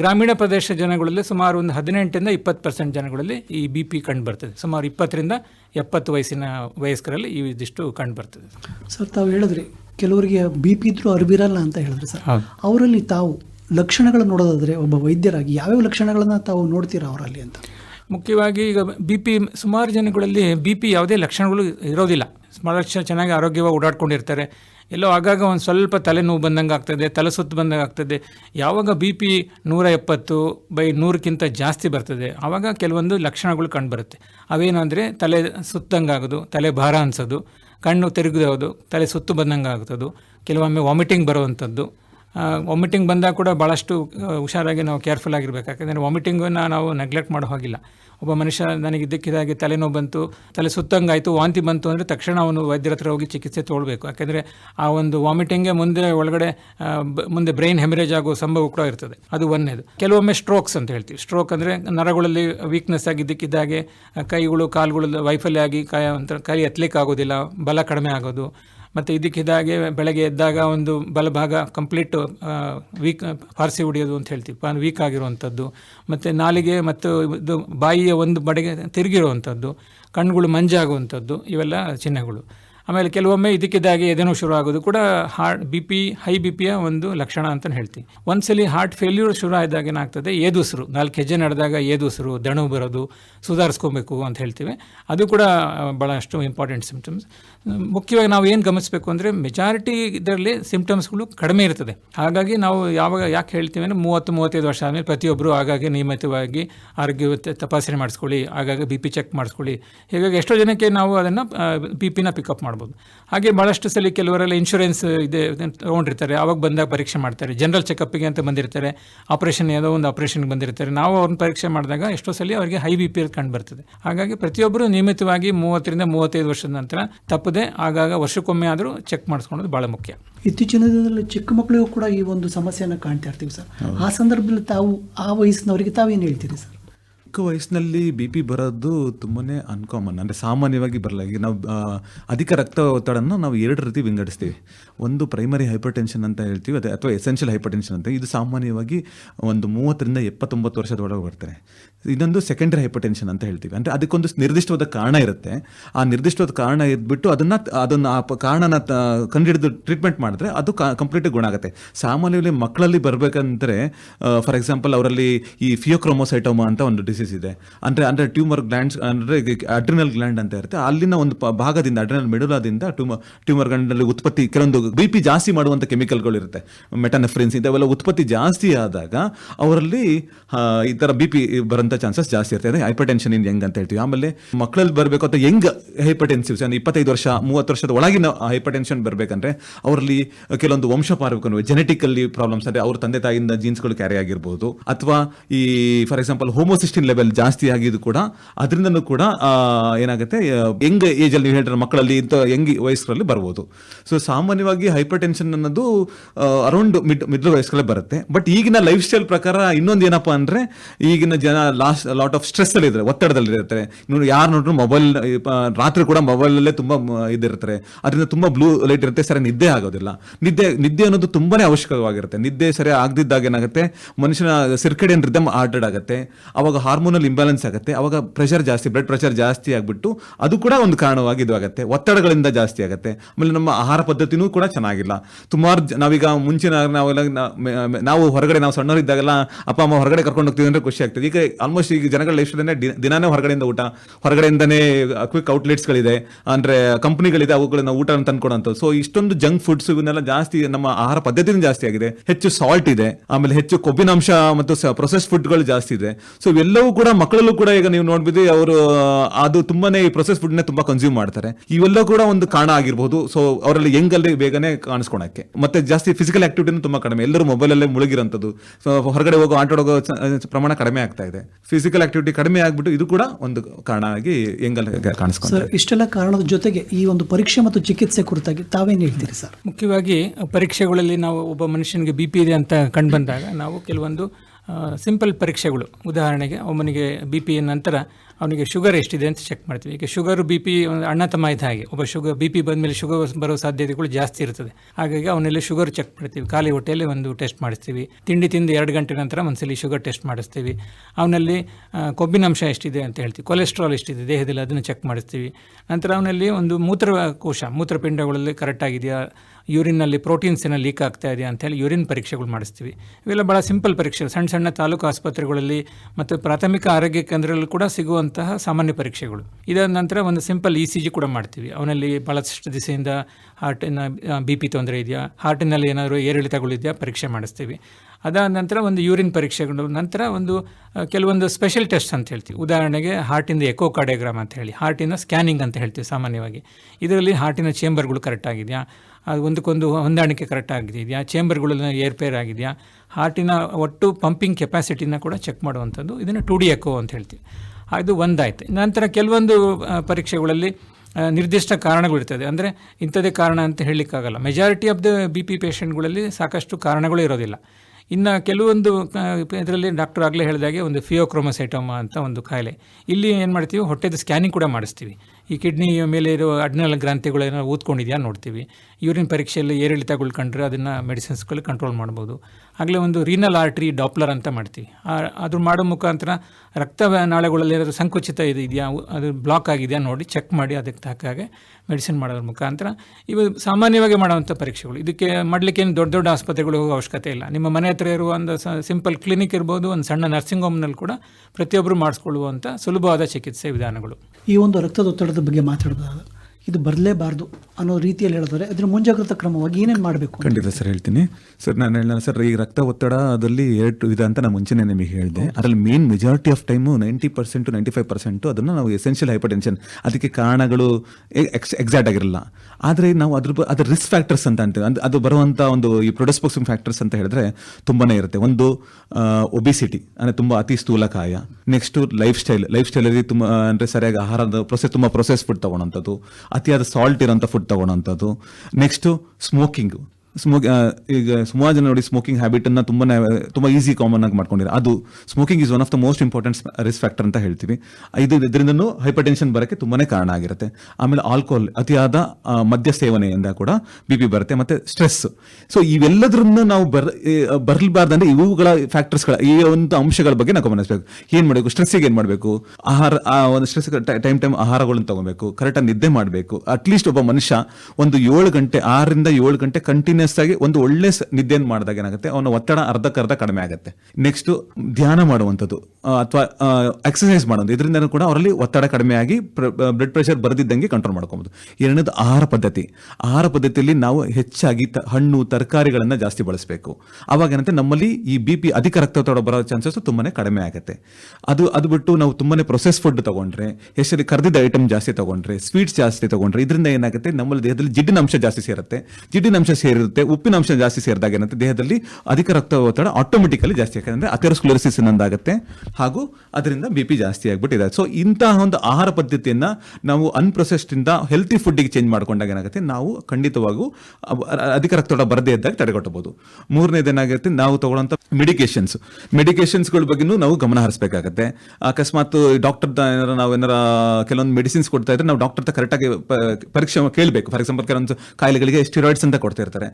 ಗ್ರಾಮೀಣ ಪ್ರದೇಶ ಜನಗಳಲ್ಲಿ ಸುಮಾರು ಒಂದು ಹದಿನೆಂಟರಿಂದ ಇಪ್ಪತ್ತು ಪರ್ಸೆಂಟ್ ಜನಗಳಲ್ಲಿ ಈ ಬಿ ಪಿ ಕಂಡು ಬರ್ತದೆ. ಸುಮಾರು ಇಪ್ಪತ್ತರಿಂದ ಎಪ್ಪತ್ತು ವಯಸ್ಸಿನ ವಯಸ್ಕರಲ್ಲಿ ಈ ಇದಿಷ್ಟು ಕಂಡು ಬರ್ತದೆ. ಸರ್ ತಾವು ಹೇಳಿದ್ರಿ ಕೆಲವರಿಗೆ ಬಿ ಪಿ ಇದ್ರೂ ಅರಿವಿರಲ್ಲ ಅಂತ ಹೇಳಿದ್ರಿ ಸರ್. ಅವರಲ್ಲಿ ತಾವು ಲಕ್ಷಣಗಳು ನೋಡೋದಾದರೆ ಒಬ್ಬ ವೈದ್ಯರಾಗಿ ಯಾವ್ಯಾವ ಲಕ್ಷಣಗಳನ್ನು ತಾವು ನೋಡ್ತೀರಾ ಅವರಲ್ಲಿ ಅಂತ? ಮುಖ್ಯವಾಗಿ ಈಗ ಬಿ ಪಿ ಸುಮಾರು ಜನಗಳಲ್ಲಿ ಬಿ ಪಿ ಯಾವುದೇ ಲಕ್ಷಣಗಳು ಇರೋದಿಲ್ಲ. ಸುಮಾರು ಚೆನ್ನಾಗಿ ಆರೋಗ್ಯವಾಗಿ ಓಡಾಡ್ಕೊಂಡಿರ್ತಾರೆ. ಎಲ್ಲೋ ಆಗಾಗ ಒಂದು ಸ್ವಲ್ಪ ತಲೆನೋವು ಬಂದಂಗೆ ಆಗ್ತದೆ, ತಲೆ ಸುತ್ತು ಬಂದಂಗೆ ಆಗ್ತದೆ. ಯಾವಾಗ ಬಿ ಪಿ ನೂರ ಎಪ್ಪತ್ತು ಬೈ ನೂರಕ್ಕಿಂತ ಜಾಸ್ತಿ ಬರ್ತದೆ, ಆವಾಗ ಕೆಲವೊಂದು ಲಕ್ಷಣಗಳು ಕಂಡುಬರುತ್ತೆ. ಅವೇನಂದರೆ ತಲೆ ಸುತ್ತಂಗೆ ಆಗೋದು, ತಲೆ ಭಾರ ಅನ್ಸೋದು, ಕಣ್ಣು ತಿರುಗಿದೋದು, ತಲೆ ಸುತ್ತು ಬಂದಂಗೆ ಆಗ್ತದ್ದು ಕೆಲವೊಮ್ಮೆ ವಾಮಿಟಿಂಗ್ ಬರುವಂಥದ್ದು ವಾಮಿಟಿಂಗ್ ಬಂದಾಗ ಕೂಡ ಭಾಳಷ್ಟು ಹುಷಾರಾಗಿ ನಾವು ಕೇರ್ಫುಲ್ ಆಗಿರ್ಬೇಕು. ಯಾಕಂದರೆ ವಾಮಿಟಿಂಗನ್ನು ನಾವು ನೆಗ್ಲೆಕ್ಟ್ ಮಾಡೋ ಹಾಗಿಲ್ಲ. ಒಬ್ಬ ಮನುಷ್ಯ ನನಗೆ ಇದ್ದಕ್ಕಿದ್ದಾಗೆ ತಲೆನೋವು ಬಂತು, ತಲೆ ಸುತ್ತಂಗಾಯಿತು, ವಾಂತಿ ಬಂತು ಅಂದರೆ ತಕ್ಷಣ ಅವನು ವೈದ್ಯರ ಹತ್ರ ಹೋಗಿ ಚಿಕಿತ್ಸೆ ತೊಗೊಳ್ಬೇಕು ಯಾಕೆಂದರೆ ಆ ಒಂದು ವಾಮಿಟಿಂಗೇ ಮುಂದೆ ಒಳಗಡೆ ಮುಂದೆ ಬ್ರೈನ್ ಹೆಮರೇಜ್ ಆಗೋ ಸಂಭವ ಕೂಡ ಇರ್ತದೆ. ಅದು ಒಂದನೇದು ಕೆಲವೊಮ್ಮೆ ಸ್ಟ್ರೋಕ್ಸ್ ಅಂತ ಹೇಳ್ತೀವಿ. ಸ್ಟ್ರೋಕ್ ಅಂದರೆ ನರಗಳಲ್ಲಿ ವೀಕ್ನೆಸ್ ಆಗಿದ್ದಕ್ಕಿದ್ದಾಗೆ ಕೈಗಳು, ಕಾಲುಗಳು ವೈಫಲ್ಯ ಆಗಿ ಕೈ ಅಂತ ಕೈ ಎತ್ತಲಿಕ್ಕೆ ಆಗೋದಿಲ್ಲ ಬಲ ಕಡಿಮೆ ಆಗೋದು ಮತ್ತು ಇದಕ್ಕಿದ್ದಾಗೆ ಬೆಳಗ್ಗೆ ಎದ್ದಾಗ ಒಂದು ಬಲಭಾಗ ಕಂಪ್ಲೀಟ್ ವೀಕ್ ಫಾರ್ಸಿ ಹೊಡೆಯೋದು ಅಂತ ಹೇಳ್ತೀವಿ. ವೀಕ್ ಆಗಿರುವಂಥದ್ದು. ಮತ್ತು ನಾಲಿಗೆ ಮತ್ತು ಇದು ಬಾಯಿಯ ಒಂದು ಬಡೆಗೆ ತಿರುಗಿರುವಂಥದ್ದು. ಕಣ್ಣುಗಳು ಮಂಜಾಗುವಂಥದ್ದು. ಇವೆಲ್ಲ ಚಿಹ್ನೆಗಳು. ಆಮೇಲೆ ಕೆಲವೊಮ್ಮೆ ಇದಕ್ಕಿದ್ದಾಗಿ ಎದೆನೋ ಶುರು ಆಗೋದು ಕೂಡ heart B P high B ಪಿಯ ಒಂದು ಲಕ್ಷಣ ಅಂತ ಹೇಳ್ತೀವಿ. ಒಂದ್ಸಲಿ ಹಾರ್ಟ್ ಫೇಲ್ಯೂರ್ ಶುರು ಆದಾಗ ಏನಾಗ್ತದೆ? ಏದುಸರು. ನಾಲ್ಕು ಹೆಜ್ಜೆ ನಡೆದಾಗ ಏದುಸರು, ದಣು ಬರೋದು, ಸುಧಾರಿಸ್ಕೊಬೇಕು ಅಂತ ಹೇಳ್ತೀವಿ. ಅದು ಕೂಡ ಭಾಳಷ್ಟು ಇಂಪಾರ್ಟೆಂಟ್ ಸಿಂಪ್ಟಮ್ಸ್ ಮುಖ್ಯವಾಗಿ ನಾವು ಏನು ಗಮನಿಸಬೇಕು ಅಂದರೆ ಮೆಜಾರಿಟಿ ಇದರಲ್ಲಿ ಸಿಂಪ್ಟಮ್ಸ್ಗಳು ಕಡಿಮೆ ಇರ್ತದೆ. ಹಾಗಾಗಿ ನಾವು ಯಾವಾಗ ಯಾಕೆ ಹೇಳ್ತೀವಿ ಅಂದರೆ ಮೂವತ್ತು, ಮೂವತ್ತೈದು ವರ್ಷ ಆದಮೇಲೆ ಪ್ರತಿಯೊಬ್ಬರು ಆಗಾಗ್ಗೆ ನಿಯಮಿತವಾಗಿ ಆರೋಗ್ಯ ತಪಾಸಣೆ ಮಾಡಿಸ್ಕೊಳ್ಳಿ ಆಗಾಗ ಬಿ ಪಿ ಚೆಕ್ ಮಾಡಿಸ್ಕೊಳ್ಳಿ. ಹೀಗಾಗಿ ಎಷ್ಟೋ ಜನಕ್ಕೆ ನಾವು ಅದನ್ನು ಬಿ ಪಿನ ಪಿಕಪ್ ಮಾಡ್ಬೋದು. ಹಾಗೆ ಭಾಳಷ್ಟು ಸಲ ಕೆಲವರೆಲ್ಲ ಇನ್ಶೂರೆನ್ಸ್ ಇದೆ ತೊಗೊಂಡಿರ್ತಾರೆ. ಆವಾಗ ಬಂದಾಗ ಪರೀಕ್ಷೆ ಮಾಡ್ತಾರೆ. ಜನರಲ್ ಚೆಕಪ್ಪಿಗೆ ಅಂತ ಬಂದಿರ್ತಾರೆ. ಆಪರೇಷನ್ ಯಾವುದೋ ಒಂದು ಆಪರೇಷನ್ಗೆ ಬಂದಿರ್ತಾರೆ. ನಾವು ಅವ್ರನ್ನ ಪರೀಕ್ಷೆ ಮಾಡಿದಾಗ ಎಷ್ಟೋ ಸಲ ಅವರಿಗೆ ಹೈ ಬಿ ಪಿ ಕಂಡು ಬರ್ತದೆ. ಹಾಗಾಗಿ ಪ್ರತಿಯೊಬ್ಬರು ನಿಯಮಿತವಾಗಿ ಮೂವತ್ತರಿಂದ ಮೂವತ್ತೈದು ವರ್ಷದ ನಂತರ ತಪ್ಪದೆ ಆಗಾಗ ವರ್ಷಕ್ಕೊಮ್ಮೆ ಆದರೂ ಚೆಕ್ ಮಾಡಿಸ್ಕೊಳ್ಳೋದು ಭಾಳ ಮುಖ್ಯ. ಇತ್ತೀಚಿನ ದಿನದಲ್ಲಿ ಚಿಕ್ಕ ಮಕ್ಕಳಿಗೂ ಕೂಡ ಈ ಒಂದು ಸಮಸ್ಯೆಯನ್ನು ಕಾಣ್ತಾ ಇರ್ತೀವಿ ಸರ್. ಆ ಸಂದರ್ಭದಲ್ಲಿ ತಾವು ಆ ವಯಸ್ಸಿನವರಿಗೆ ತಾವೇನು ಹೇಳ್ತೀರಿ ಸರ್? ಚಿಕ್ಕ ವಯಸ್ಸಿನಲ್ಲಿ ಬಿ ಪಿ ಬರೋದು ತುಂಬಾ ಅನ್ಕಾಮನ್ ಅಂದರೆ ಸಾಮಾನ್ಯವಾಗಿ ಬರಲ್ಲ. ಈಗ ನಾವು ಅಧಿಕ ರಕ್ತ ಒತ್ತಡನ ನಾವು ಎರಡು ರೀತಿ ವಿಂಗಡಿಸ್ತೀವಿ. ಒಂದು ಪ್ರೈಮರಿ ಹೈಪರ್ ಟೆನ್ಷನ್ ಅಂತ ಹೇಳ್ತೀವಿ, ಅದೇ, ಅಥವಾ ಎಸೆನ್ಷಿಯಲ್ ಹೈಪರ್ ಟೆನ್ಷನ್ ಅಂತ. ಇದು ಸಾಮಾನ್ಯವಾಗಿ ಒಂದು ಮೂವತ್ತರಿಂದ ಎಪ್ಪತ್ತೊಂಬತ್ತು ವರ್ಷದೊಳಗೆ ಬರ್ತಾರೆ ಇದೊಂದು ಸೆಕೆಂಡರಿ ಹೈಪರ್ ಟೆನ್ಷನ್ ಅಂತ ಹೇಳ್ತೀವಿ. ಅಂದರೆ ಅದಕ್ಕೊಂದು ನಿರ್ದಿಷ್ಟವಾದ ಕಾರಣ ಇರುತ್ತೆ. ಆ ನಿರ್ದಿಷ್ಟವಾದ ಕಾರಣ ಇದ್ಬಿಟ್ಟು ಅದನ್ನು ಅದನ್ನು ಆ ಕಾರಣನ ಕಂಡುಹಿಡಿದು ಟ್ರೀಟ್ಮೆಂಟ್ ಮಾಡಿದ್ರೆ ಅದು ಕಂಪ್ಲೀಟಾಗಿ ಗುಣ ಆಗುತ್ತೆ. ಸಾಮಾನ್ಯವಾಗಿ ಮಕ್ಕಳಲ್ಲಿ ಬರಬೇಕಂದ್ರೆ ಫಾರ್ ಎಕ್ಸಾಂಪಲ್ ಅವರಲ್ಲಿ ಈ ಫಿಯೋಕ್ರೋಮೋಸೈಟೋಮಾ ಅಂತ ಒಂದು ಡಿಸೀಸ್ ಇದೆ. ಅಂದರೆ ಅಂದರೆ ಟ್ಯೂಮರ್ ಗ್ಲ್ಯಾಂಡ್ಸ್ ಅಂದರೆ ಅಡ್ರಿನಲ್ ಗ್ಲ್ಯಾಂಡ್ ಅಂತ ಇರುತ್ತೆ. ಅಲ್ಲಿನ ಒಂದು ಭಾಗದಿಂದ ಅಡ್ರಿನಲ್ ಮೆಡುಲಾದಿಂದ ಟ್ಯೂಮರ್ ಟ್ಯೂಮರ್ ಗ್ಲ್ಯಾಂಡಲ್ಲಿ ಉತ್ಪತ್ತಿ, ಕೆಲವೊಂದು ಬಿ ಪಿ ಜಾಸ್ತಿ ಮಾಡುವಂಥ ಕೆಮಿಕಲ್ಗಳು ಇರುತ್ತೆ. ಮೆಟನಫ್ರಿನ್ಸ್ ಇಂಥವೆಲ್ಲ ಉತ್ಪತ್ತಿ ಜಾಸ್ತಿ ಆದಾಗ ಅವರಲ್ಲಿ ಈ ಥರ ಬಿ ಪಿ ಬರೋಂಥ ಚಾನ್ಸಸ್ ಜಾಸ್ತಿ ಇರ್ತದೆ ಅಂದರೆ ಹೈಪರ್ ಟೆನ್ಷನ್ ಇನ್ ಯಂಗ್ ಅಂತ ಹೇಳ್ತೀವಿ. ಆಮೇಲೆ ಮಕ್ಕಳಲ್ಲಿ ಬರಬೇಕು ಅಂತ ಯಂಗ್ ಹೈಪರ್ ಟೆನ್ಸಿವ್ಸ್ ಅಂದರೆ ಇಪ್ಪತ್ತೈದು ವರ್ಷ, ಮೂವತ್ತು ವರ್ಷದ ಒಳಗಿನ ಹೈಪರ್ ಟೆನ್ಷನ್ ಬರಬೇಕಂದ್ರೆ ಅವರಲ್ಲಿ ಕೆಲವೊಂದು ವಂಶ ಪಾರಬೇಕು ಜೆನೆಟಿಕಲ್ಲಿ ಪ್ರಾಬ್ಲಮ್ಸ್ ಅಂದರೆ ಅವ್ರ ತಂದೆ ತಾಯಿಯಿಂದ ಜೀನ್ಸ್ಗಳು ಕ್ಯಾರಿ ಆಗಿರ್ಬೋದು. ಅಥವಾ ಈ ಫಾರ್ ಎಕ್ಸಾಂಪಲ್ ಹೋಮೋಸಿಸ್ಟಿನ್ ಲೆವೆಲ್ ಜಾಸ್ತಿ ಆಗಿದ್ದು ಕೂಡ, ಅದರಿಂದನೂ ಕೂಡ ಏನಾಗುತ್ತೆ ಯಂಗ್ ಏಜ್ ಅಲ್ಲಿ ಹೇಳಿದ್ರೆ ಮಕ್ಕಳಲ್ಲಿ, ಇಂಥ ಯಂಗ್ ವಯಸ್ಕರಲ್ಲಿ ಬರ್ಬೋದು. ಸೊ ಸಾಮಾನ್ಯವಾಗಿ ಹೈಪರ್ ಟೆನ್ಷನ್ ಅನ್ನೋದು ಅರೌಂಡ್ ಮಿಡ್ ಮಿಡ್ಲ್ ವಯಸ್ಕರಲ್ಲೇ ಬರುತ್ತೆ. ಬಟ್ ಈಗಿನ ಲೈಫ್ ಸ್ಟೈಲ್ ಪ್ರಕಾರ ಇನ್ನೊಂದು ಏನಪ್ಪಾ ಅಂದ್ರೆ, ಈಗಿನ ಜನ ಲಾಸ್ಟ್ ಲಾಟ್ ಆಫ್ ಸ್ಟ್ರೆಸ್ ಅಲ್ಲಿ ಇದ್ದಾರೆ ಒತ್ತಡದಲ್ಲಿ ಇರ್ತಾರೆ. ನೀವು ಯಾರು ನೋಡ್ರು ಮೊಬೈಲ್ ರಾತ್ರಿ ಕೂಡ ಮೊಬೈಲ್ ಅಲ್ಲೇ ತುಂಬಾ ಇದಿರ್ತಾರೆ. ಅದರಿಂದ ತುಂಬಾ ಬ್ಲೂ ಲೈಟ್ ಇರುತ್ತೆ, ಸರಿ ನಿದ್ದೆ ಆಗೋದಿಲ್ಲ. ನಿದ್ದೆ ನಿದ್ದೆ ಅನ್ನೋದು ತುಂಬಾನೇ ಅವಶ್ಯಕವಾಗಿರುತ್ತೆ. ನಿದ್ದೆ ಸರಿ ಆಗದಿದ್ದಾಗ ಏನಾಗುತ್ತೆ, ಮನುಷ್ಯನ ಸಿರ್ಕಡಿಯನ್ ರಿದಮ್ ಆರ್ಡರ್ಡ್ ಆಗುತ್ತೆ. ಅವಾಗ ಹಾರ್ಮೋನಲ್ ಇಂಬ್ಯಾಲೆನ್ಸ್ ಆಗುತ್ತೆ, ಅವಾಗ ಪ್ರೆಷರ್ ಜಾಸ್ತಿ ಬ್ಲಡ್ ಪ್ರೆಷರ್ ಜಾಸ್ತಿ ಆಗಿಬಿಟ್ಟು ಅದು ಕೂಡ ಒಂದು ಕಾರಣವಾಗಿ ಇದು ಆಗುತ್ತೆ. ಒತ್ತಡಗಳಿಂದ ಜಾಸ್ತಿ ಆಗುತ್ತೆ. ಆಮೇಲೆ ನಮ್ಮ ಆಹಾರ ಪದ್ಧತಿನೂ ಕೂಡ ಚೆನ್ನಾಗಿಲ್ಲ. ಸುಮಾರು ನಾವೀಗ ಮುಂಚಿನ ನಾವೆಲ್ಲ ನಾವು ಹೊರಗಡೆ, ನಾವು ಸಣ್ಣವರಿದ್ದಾಗೆಲ್ಲ ಅಪ್ಪ, ಅಮ್ಮ ಹೊರಗಡೆ ಕರ್ಕೊಂಡು ಹೋಗ್ತೀವಿ ಅಂದರೆ ಖುಷಿ ಆಗ್ತದೆ. ಈಗ ಆಲ್ಮೋಸ್ಟ್ ಈಗ ಜನಗಳ ದಿನ ದಿನಾನೇ ಹೊರಗಡೆಯಿಂದ ಊಟ. ಹೊರಗಡೆಯಿಂದನೇ ಕ್ವಿಕ್ ಔಟ್ಲೆಟ್ಸ್ಗಳಿದೆ ಅಂದರೆ ಕಂಪ್ನಿಗಳಿದೆ ಅವುಗಳನ್ನ ಊಟ ತಂದ್ಕೊಡೋಂಥದ್ದು ಸೊ ಇಷ್ಟೊಂದು ಜಂಕ್ ಫುಡ್ಸ್ ಇವನ್ನೆಲ್ಲ ಜಾಸ್ತಿ ನಮ್ಮ ಆಹಾರ ಪದ್ಧತಿನೂ ಜಾಸ್ತಿ ಆಗಿದೆ. ಹೆಚ್ಚು ಸಾಲ್ಟ್ ಇದೆ. ಆಮೇಲೆ ಹೆಚ್ಚು ಕೊಬ್ಬಿನಾಂಶ ಮತ್ತು ಪ್ರೊಸೆಸ್ ಫುಡ್ಗಳು ಜಾಸ್ತಿ ಇದೆ. ಸೊ ಇವೆಲ್ಲವೂ ಕೂಡ ಮಕ್ಕಳಲ್ಲೂ ಕೂಡ ಈಗ ನೀವು ನೋಡ್ಬಿದ್ದು ಅವರು ಅದು ತುಂಬಾನೇ ಈ ಪ್ರೊಸೆಸ್ ಫುಡ್ನೇ ತುಂಬಾ ಕನ್ಸ್ಯೂಮ್ ಮಾಡ್ತಾರೆ. ಇವೆಲ್ಲ ಕೂಡ ಒಂದು ಕಾರಣ ಆಗಿರ್ಬೋದು. ಸೊ ಅವರಲ್ಲಿ ಹೆಂಗಲ್ಲಿ ಬೇಗನೆ ಕಾಣಿಸ್ಕೊಳಕ್ಕೆ. ಮತ್ತೆ ಜಾಸ್ತಿ ಫಿಸಿಕಲ್ ಆಕ್ಟಿವಿಟಿನೂ ತುಂಬಾ ಕಡಿಮೆ. ಎಲ್ಲರೂ ಮೊಬೈಲ್ ಅಲ್ಲೇ ಮುಳುಗಿರಂತದ್ದು ಸೊ ಹೊರಗಡೆ ಹೋಗೋ ಆಟ ಆಡೋ ಪ್ರಮಾಣ ಕಡಿಮೆ ಆಗ್ತಾ ಇದೆ. ಫಿಸಿಕಲ್ ಆಕ್ಟಿವಿಟಿ ಕಡಿಮೆ ಆಗ್ಬಿಟ್ಟು ಇದು ಕೂಡ ಒಂದು ಕಾರಣ ಆಗಿ ಕಾಣಿಸ್ಕೊಂಡು ಸರ್ ಇಷ್ಟೆಲ್ಲ ಕಾರಣದ ಜೊತೆಗೆ ಈ ಒಂದು ಪರೀಕ್ಷೆ ಮತ್ತು ಚಿಕಿತ್ಸೆ ಕುರಿತಾಗಿ ತಾವೇನು ಹೇಳ್ತೀರಿ ಸರ್? ಮುಖ್ಯವಾಗಿ ಪರೀಕ್ಷೆಗಳಲ್ಲಿ ನಾವು ಒಬ್ಬ ಮನುಷ್ಯನಿಗೆ ಬಿ ಪಿ ಇದೆ ಅಂತ ಕಂಡು ಬಂದಾಗ ನಾವು ಕೆಲವೊಂದು ಸಿಂಪಲ್ ಪರೀಕ್ಷೆಗಳು. ಉದಾಹರಣೆಗೆ ಒಬ್ಬನಿಗೆ ಬಿ ಪಿ ನಂತರ ಅವನಿಗೆ ಶುಗರ್ ಎಷ್ಟಿದೆ ಅಂತ ಚೆಕ್ ಮಾಡ್ತೀವಿ. ಈಗ ಶುಗರ್ ಬಿ ಪಿ ಅಣ್ಣ ತಮ್ಮ ಇದ್ದ ಹಾಗೆ. ಒಬ್ಬ ಶುಗರ್ ಬಿ ಪಿ ಬಂದಮೇಲೆ ಶುಗರ್ ಬರೋ ಸಾಧ್ಯತೆಗಳು ಜಾಸ್ತಿ ಇರ್ತದೆ. ಹಾಗಾಗಿ ಅವನಲ್ಲಿ ಶುಗರ್ ಚೆಕ್ ಮಾಡ್ತೀವಿ. ಖಾಲಿ ಹೊಟ್ಟೆಯಲ್ಲಿ ಒಂದು ಟೆಸ್ಟ್ ಮಾಡಿಸ್ತೀವಿ. ತಿಂಡಿ ತಿಂದು ಎರಡು ಗಂಟೆ ನಂತರ ಒಂದ್ಸಲಿ ಶುಗರ್ ಟೆಸ್ಟ್ ಮಾಡಿಸ್ತೀವಿ. ಅವನಲ್ಲಿ ಕೊಬ್ಬಿನಂಶ ಕೊಬ್ಬಿನಾಂಶ ಎಷ್ಟಿದೆ ಅಂತ ಹೇಳ್ತೀವಿ. ಕೊಲೆಸ್ಟ್ರಾಲ್ ಎಷ್ಟಿದೆ, ದೇಹದಲ್ಲಿ ಅದನ್ನು ಚೆಕ್ ಮಾಡಿಸ್ತೀವಿ. ನಂತರ ಅವನಲ್ಲಿ ಒಂದು ಮೂತ್ರಕೋಶ, ಮೂತ್ರಪಿಂಡಗಳಲ್ಲಿ ಕರೆಕ್ಟ್ ಆಗಿದೆಯಾ ಯೂರಿನ್ನಲ್ಲಿ ಪ್ರೋಟೀನ್ಸ್ ಏನೋ ಲೀಕ್ ಆಗ್ತಾ ಇದೆಯಾ ಅಂತೇಳಿ ಯೂರಿನ್ ಪರೀಕ್ಷೆಗಳು ಮಾಡಿಸ್ತೀವಿ. ಇವೆಲ್ಲ ಭಾಳ ಸಿಂಪಲ್ ಪರೀಕ್ಷೆ. ಸಣ್ಣ ಸಣ್ಣ ತಾಲೂಕು ಆಸ್ಪತ್ರೆಗಳಲ್ಲಿ ಮತ್ತು ಪ್ರಾಥಮಿಕ ಆರೋಗ್ಯ ಕೇಂದ್ರಗಳಲ್ಲಿ ಕೂಡ ಸಿಗುವಂತಹ ಸಾಮಾನ್ಯ ಪರೀಕ್ಷೆಗಳು. ಇದಾದ ನಂತರ ಒಂದು ಸಿಂಪಲ್ ಇ ಸಿ ಜಿ ಕೂಡ ಮಾಡ್ತೀವಿ. ಅವನಲ್ಲಿ ಭಾಳಷ್ಟು ದಿಸೆಯಿಂದ ಹಾರ್ಟಿನ ಬಿ ಪಿ ತೊಂದರೆ ಇದೆಯಾ, ಹಾರ್ಟಿನಲ್ಲಿ ಏನಾದರೂ ಏರಿಳಿತಗಳಿದೆಯಾ ಪರೀಕ್ಷೆ ಮಾಡಿಸ್ತೀವಿ. ಅದಾದ ನಂತರ ಒಂದು ಯೂರಿನ್ ಪರೀಕ್ಷೆಗಳು, ನಂತರ ಒಂದು ಕೆಲವೊಂದು ಸ್ಪೆಷಲ್ ಟೆಸ್ಟ್ ಅಂತ ಹೇಳ್ತೀವಿ. ಉದಾಹರಣೆಗೆ ಹಾರ್ಟಿಂದ ಎಕೋ ಕಾರ್ಡಿಯೋಗ್ರಾಮ್ ಅಂತ ಹೇಳಿ ಹಾರ್ಟಿನ ಸ್ಕ್ಯಾನಿಂಗ್ ಅಂತ ಹೇಳ್ತೀವಿ ಸಾಮಾನ್ಯವಾಗಿ. ಇದರಲ್ಲಿ ಹಾರ್ಟಿನ ಚೇಂಬರ್ಗಳು ಕರೆಕ್ಟ್ ಆಗಿದೆಯಾ? ಅದು ಒಂದಕ್ಕೊಂದು ಹೊಂದಾಣಿಕೆ ಕರೆಕ್ಟ್ ಆಗಿದೆಯಾ? ಚೇಂಬರ್ಗಳನ್ನ ಏರ್ಪೇರ್ ಆಗಿದೆಯಾ? ಹಾರ್ಟಿನ ಒಟ್ಟು ಪಂಪಿಂಗ್ ಕೆಪಾಸಿಟಿನ ಕೂಡ ಚೆಕ್ ಮಾಡುವಂಥದ್ದು ಇದನ್ನು ಟು ಡಿ ಎಕೋ ಅಂತ ಹೇಳ್ತೀವಿ. ಅದು ಒಂದಾಯ್ತು. ನಂತರ ಕೆಲವೊಂದು ಪರೀಕ್ಷೆಗಳಲ್ಲಿ ನಿರ್ದಿಷ್ಟ ಕಾರಣಗಳಿರ್ತದೆ ಅಂದರೆ ಇಂಥದೇ ಕಾರಣ ಅಂತ ಹೇಳಲಿಕ್ಕಾಗಲ್ಲ. Majority of the B P ಪೇಷಂಟ್ಗಳಲ್ಲಿ ಸಾಕಷ್ಟು ಕಾರಣಗಳು ಇರೋದಿಲ್ಲ. ಇನ್ನು ಕೆಲವೊಂದು ಇದರಲ್ಲಿ ಡಾಕ್ಟರ್ ಆಗಲೇ ಹೇಳಿದಾಗೆ ಒಂದು ಫಿಯೋಕ್ರೋಮೊಸೈಟೋಮಾ ಅಂತ ಒಂದು ಕಾಯಿಲೆ. ಇಲ್ಲಿ ಏನು ಮಾಡ್ತೀವಿ? ಹೊಟ್ಟೆದ ಸ್ಕ್ಯಾನಿಂಗ್ ಕೂಡ ಮಾಡಿಸ್ತೀವಿ. ಈ ಕಿಡ್ನಿ ಮೇಲೆ ಇರೋ ಅಡ್ನಲ್ ಗ್ರಂಥಿಗಳು ಏನಾದ್ರು ಊದ್ಕೊಂಡಿದೆಯಾ ನೋಡ್ತೀವಿ. ಯೂರಿನ್ ಪರೀಕ್ಷೆಯಲ್ಲಿ ಏರಿಳಿತಗಳು ಕಂಡ್ರೆ ಅದನ್ನು ಮೆಡಿಸಿನ್ಸ್ಗಳು ಕಂಟ್ರೋಲ್ ಮಾಡ್ಬೋದು. ಆಗಲೇ ಒಂದು ರೀನಲ್ ಆರ್ಟ್ರಿ ಡಾಪ್ಲರ್ ಅಂತ ಮಾಡ್ತೀವಿ. ಅದ್ರ ಅದು ಮಾಡೋ ಮುಖಾಂತರ ರಕ್ತ ನಾಳೆಗಳಲ್ಲಿ ಏನಾದರೂ ಸಂಕುಚಿತ ಇದು ಇದೆಯಾ? ಅದು ಬ್ಲಾಕ್ ಆಗಿದೆಯಾ? ನೋಡಿ ಚೆಕ್ ಮಾಡಿ ಅದಕ್ಕೆ ತಕ್ಕ ಹಾಗೆ ಮೆಡಿಸಿನ್ ಮಾಡೋದ್ರ ಮುಖಾಂತರ. ಇವು ಸಾಮಾನ್ಯವಾಗಿ ಮಾಡುವಂಥ ಪರೀಕ್ಷೆಗಳು. ಇದಕ್ಕೆ ಮಾಡಲಿಕ್ಕೆ ಏನು ದೊಡ್ಡ ದೊಡ್ಡ ಆಸ್ಪತ್ರೆಗಳು ಹೋಗೋ ಅವಶ್ಯಕತೆ ಇಲ್ಲ. ನಿಮ್ಮ ಮನೆ ಹತ್ರ ಇರುವ ಒಂದು ಸಿಂಪಲ್ ಕ್ಲಿನಿಕ್ ಇರ್ಬೋದು, ಒಂದು ಸಣ್ಣ ನರ್ಸಿಂಗ್ ಹೋಮ್ನಲ್ಲಿ ಕೂಡ ಪ್ರತಿಯೊಬ್ಬರು ಮಾಡಿಸ್ಕೊಳ್ಳುವಂಥ ಸುಲಭವಾದ ಚಿಕಿತ್ಸೆ ವಿಧಾನಗಳು. ಈ ಒಂದು ರಕ್ತದೊತ್ತಡದ ಬಗ್ಗೆ ಮಾತಾಡೋದಾದ ಇದು ಬರಲೇಬಾರ್ದು ಅನ್ನೋ ರೀತಿಯಲ್ಲಿ ಹೇಳ್ತಾರೆ. ಅದರ ಮುಂಜಾಗ್ರತಾ ಕ್ರಮವಾಗಿ ಏನೇನು ಮಾಡಬೇಕು ಖಂಡಿತ ಸರ್ ಹೇಳ್ತೀನಿ. ಸರ್ ನಾನು ಹೇಳೋಣ ಸರ್ ಈ ರಕ್ತ ಒತ್ತಡದಲ್ಲಿ ಎರಡು ವಿಧ ಅಂತ ನಾನು ಮುಂಚೆನೇ ನಿಮಗೆ ಹೇಳಿದೆ. ಅದರಲ್ಲಿ main majority of time ninety percent ninety five percent ಅದನ್ನು ನಾವು ಎಸೆನ್ಷಿಯಲ್ ಹೈಪರ್ ಟೆನ್ಷನ್ ಅದಕ್ಕೆ ಕಾರಣಗಳು ಎಕ್ಸ್ ಎಕ್ಸಾಕ್ಟ್ ಆಗಿರಲ್ಲ. ಆದರೆ ನಾವು ಅದ್ರ ಅದರ ರಿಸ್ಕ್ ಫ್ಯಾಕ್ಟರ್ಸ್ ಅಂತ ಅಂತೀವಿ. ಅಂದ್ರೆ ಅದು ಬರುವಂಥ ಒಂದು ಈ ಪ್ರೊಡಸ್ಪೋಕ್ಸಿಂಗ್ ಫ್ಯಾಕ್ಟರ್ಸ್ ಅಂತ ಹೇಳಿದ್ರೆ ತುಂಬಾನೇ ಇರುತ್ತೆ. ಒಂದು ಒಬಿಸಿಟಿ ಅಂದರೆ ತುಂಬ ಅತಿ ಸ್ಥೂಲಕಾಯ ನೆಕ್ಸ್ಟು ಲೈಫ್ ಸ್ಟೈಲ್ ಲೈಫ್ ಸ್ಟೈಲಲ್ಲಿ ತುಂಬ ಅಂದರೆ ಸರಿಯಾಗಿ ಆಹಾರದ ಪ್ರೊಸೆಸ್ ತುಂಬ ಪ್ರೊಸೆಸ್ ಫುಡ್ ತೊಗೊಳೋಂಥದ್ದು. ಅತಿಯಾದ ಸಾಲ್ಟ್ ಇರೋಂಥ ಫುಡ್ ತೊಗೊಳೋಂಥದ್ದು ನೆಕ್ಸ್ಟು ಸ್ಮೋಕಿಂಗು ಸ್ಮೋಕ್ ಈಗ ಸುಮಾರು ಜನ ನೋಡಿ ಸ್ಮೋಕಿಂಗ್ ಹ್ಯಾಬಿಟನ್ನು ತುಂಬಾ ತುಂಬ ಈಸಿ ಕಾಮನ್ ಆಗಿ ಮಾಡ್ಕೊಂಡಿದ್ದಾರೆ. ಅದು smoking is one of the most important risk factor ಅಂತ ಹೇಳ್ತೀವಿ. ಇದು ಇದರಿಂದನೂ ಹೈಪರ್ ಟೆನ್ಷನ್ ಬರೋಕ್ಕೆ ತುಂಬಾನೇ ಕಾರಣ ಆಗಿರುತ್ತೆ. ಆಮೇಲೆ ಆಲ್ಕೋಹಾಲ್ ಅತಿಯಾದ ಮದ್ಯ ಸೇವನೆಯಿಂದ ಕೂಡ ಬಿ ಪಿ ಬರುತ್ತೆ, ಮತ್ತೆ ಸ್ಟ್ರೆಸ್ ಸೊ ಇವೆಲ್ಲದ್ರನ್ನು ನಾವು ಬರ್ ಬರಲ್ಬಾರ್ದಂದ್ರೆ ಇವುಗಳ ಫ್ಯಾಕ್ಟರ್ಸ್ಗಳ ಈ ಒಂದು ಅಂಶಗಳ ಬಗ್ಗೆ ನಾವು ಗಮನಿಸಬೇಕು. ಏನು ಮಾಡಬೇಕು? ಸ್ಟ್ರೆಸ್ಸಿಗೆ ಏನು ಮಾಡಬೇಕು? ಆಹಾರ, ಆ, ಒಂದು ಸ್ಟ್ರೆಸ್ ಟೈಮ್ ಟೈಮ್ ಆಹಾರಗಳನ್ನು ತಗೋಬೇಕು. ಕರೆಕ್ಟಾಗಿ ನಿದ್ದೆ ಮಾಡಬೇಕು. ಅಟ್ಲೀಸ್ಟ್ ಒಬ್ಬ ಮನುಷ್ಯ ಒಂದು ಏಳು ಗಂಟೆ, ಆರರಿಂದ ಏಳು ಗಂಟೆ ಕಂಟಿನ್ಯೂಸ್ ಆಗಿ ಒಂದು ಒಳ್ಳೆ ನಿದ್ದೆಯನ್ನು ಮಾಡಿದಾಗ ಏನಾಗುತ್ತೆ? ಅವನ ಒತ್ತಡ ಅರ್ಧಕ್ಕರ್ಧ ಕಡಿಮೆ ಆಗುತ್ತೆ. ನೆಕ್ಸ್ಟ್ ಧ್ಯಾನ ಮಾಡುವಂಥದ್ದು ಅಥವಾ ಎಕ್ಸಸೈಸ್ ಮಾಡೋದು ಇದರಿಂದ ಕೂಡ ಅವರಲ್ಲಿ ಒತ್ತಡ ಕಡಿಮೆ ಆಗಿ ಬ್ಲಡ್ ಪ್ರೆಷರ್ ಬರದಿದ್ದಂಗೆ ಕಂಟ್ರೋಲ್ ಮಾಡ್ಕೊಬೋದು. ಎರಡನೇದು ಆಹಾರ ಪದ್ಧತಿ. ಆಹಾರ ಪದ್ಧತಿಯಲ್ಲಿ ನಾವು ಹೆಚ್ಚಾಗಿ ಹಣ್ಣು, ತರಕಾರಿಗಳನ್ನು ಜಾಸ್ತಿ ಬಳಸಬೇಕು. ಅವಾಗ ಏನಂತೆ, ನಮ್ಮಲ್ಲಿ ಈ ಬಿ ಪಿ ಅಧಿಕ ರಕ್ತದೊಡ ಬರೋ ಚಾನ್ಸಸ್ ತುಂಬಾ ಕಡಿಮೆ ಆಗುತ್ತೆ. ಅದು ಅದು ಬಿಟ್ಟು ನಾವು ತುಂಬಾನೇ ಪ್ರೊಸೆಸ್ ಫುಡ್ ತಗೊಂಡ್ರೆ ಹೆಚ್ಚಾಗಿ ಕರೆದಿದ್ದ ಐಟಮ್ ಜಾಸ್ತಿ ತಗೊಂಡ್ರೆ ಸ್ವೀಟ್ಸ್ ಜಾಸ್ತಿ ತಗೊಂಡ್ರೆ, ಇದರಿಂದ ಏನಾಗುತ್ತೆ, ನಮ್ಮಲ್ಲಿ ದೇಹದಲ್ಲಿ ಜಿಡ್ಡಿನ ಅಂಶ ಜಾಸ್ತಿ ಸೇರುತ್ತೆ. ಜಿಡ್ಡಿನ ಅಂಶ ಸೇರಿರುತ್ತೆ ಉಪ್ಪಿನ ಅಂಶ ಜಾಸ್ತಿ ಸೇರಿದಾಗ ಏನಂತ ದೇಹದಲ್ಲಿ ಅಧಿಕ ರಕ್ತ ಒತ್ತಡ ಆಟೋಮೆಟಿಕಲಿ ಜಾಸ್ತಿ ಯಾಕಂದ್ರೆ ಅಥೆರೋಸ್ಕ್ಲೋರಿಸಿಸ್ ಅನ್ನೊಂದಾಗುತ್ತೆ ಹಾಗೂ ಅದರಿಂದ ಬಿ ಪಿ ಜಾಸ್ತಿ ಆಗಿಬಿಟ್ಟಿದೆ. ಸೊ ಇಂತಹ ಒಂದು ಆಹಾರ ಪದ್ಧತಿಯನ್ನು ನಾವು ಅನ್ಪ್ರೊಸೆಸ್ಡ್ ಇಂದ ಹೆಲ್ತಿ ಫುಡ್ಡಿಗೆ ಚೇಂಜ್ ಮಾಡ್ಕೊಂಡಾಗ ಏನಾಗುತ್ತೆ? ನಾವು ಖಂಡಿತವಾಗೂ ಅಧಿಕ ರಕ್ತದೊತ್ತಡ ಬರದೇ ಇದ್ದಾಗ ತಡೆಗಟ್ಟಬಹುದು. ಮೂರನೇದೇನಾಗಿರುತ್ತೆ ನಾವು ತಗೊಳ್ಳೋಂಥ ಮೆಡಿಕೇಶನ್ಸ್ ಮೆಡಿಕೇಶನ್ಸ್ಗಳ ಬಗ್ಗೆನೂ ನಾವು ಗಮನ ಹರಿಸಬೇಕಾಗತ್ತೆ. ಅಕಸ್ಮಾತ್ ಡಾಕ್ಟರ್ ಏನಾರ ನಾವು ಏನಾರ ಕೆಲವೊಂದು ಮೆಡಿಸಿನ್ಸ್ ಕೊಡ್ತಾ ಇದ್ರೆ ನಾವು ಡಾಕ್ಟರ್ ಕರೆಕ್ಟಾಗಿ ಪರೀಕ್ಷೆ ಕೇಳಬೇಕು. ಫಾರ್ ಎಕ್ಸಾಂಪಲ್ ಕೆಲವೊಂದು ಕಾಯಿಲೆಗಳಿಗೆ ಸ್ಟಿರಾಯ್ಡ್ಸ್ ಅಂತ ಕೊಡ್ತಾ ಇರ್ತಾರೆ.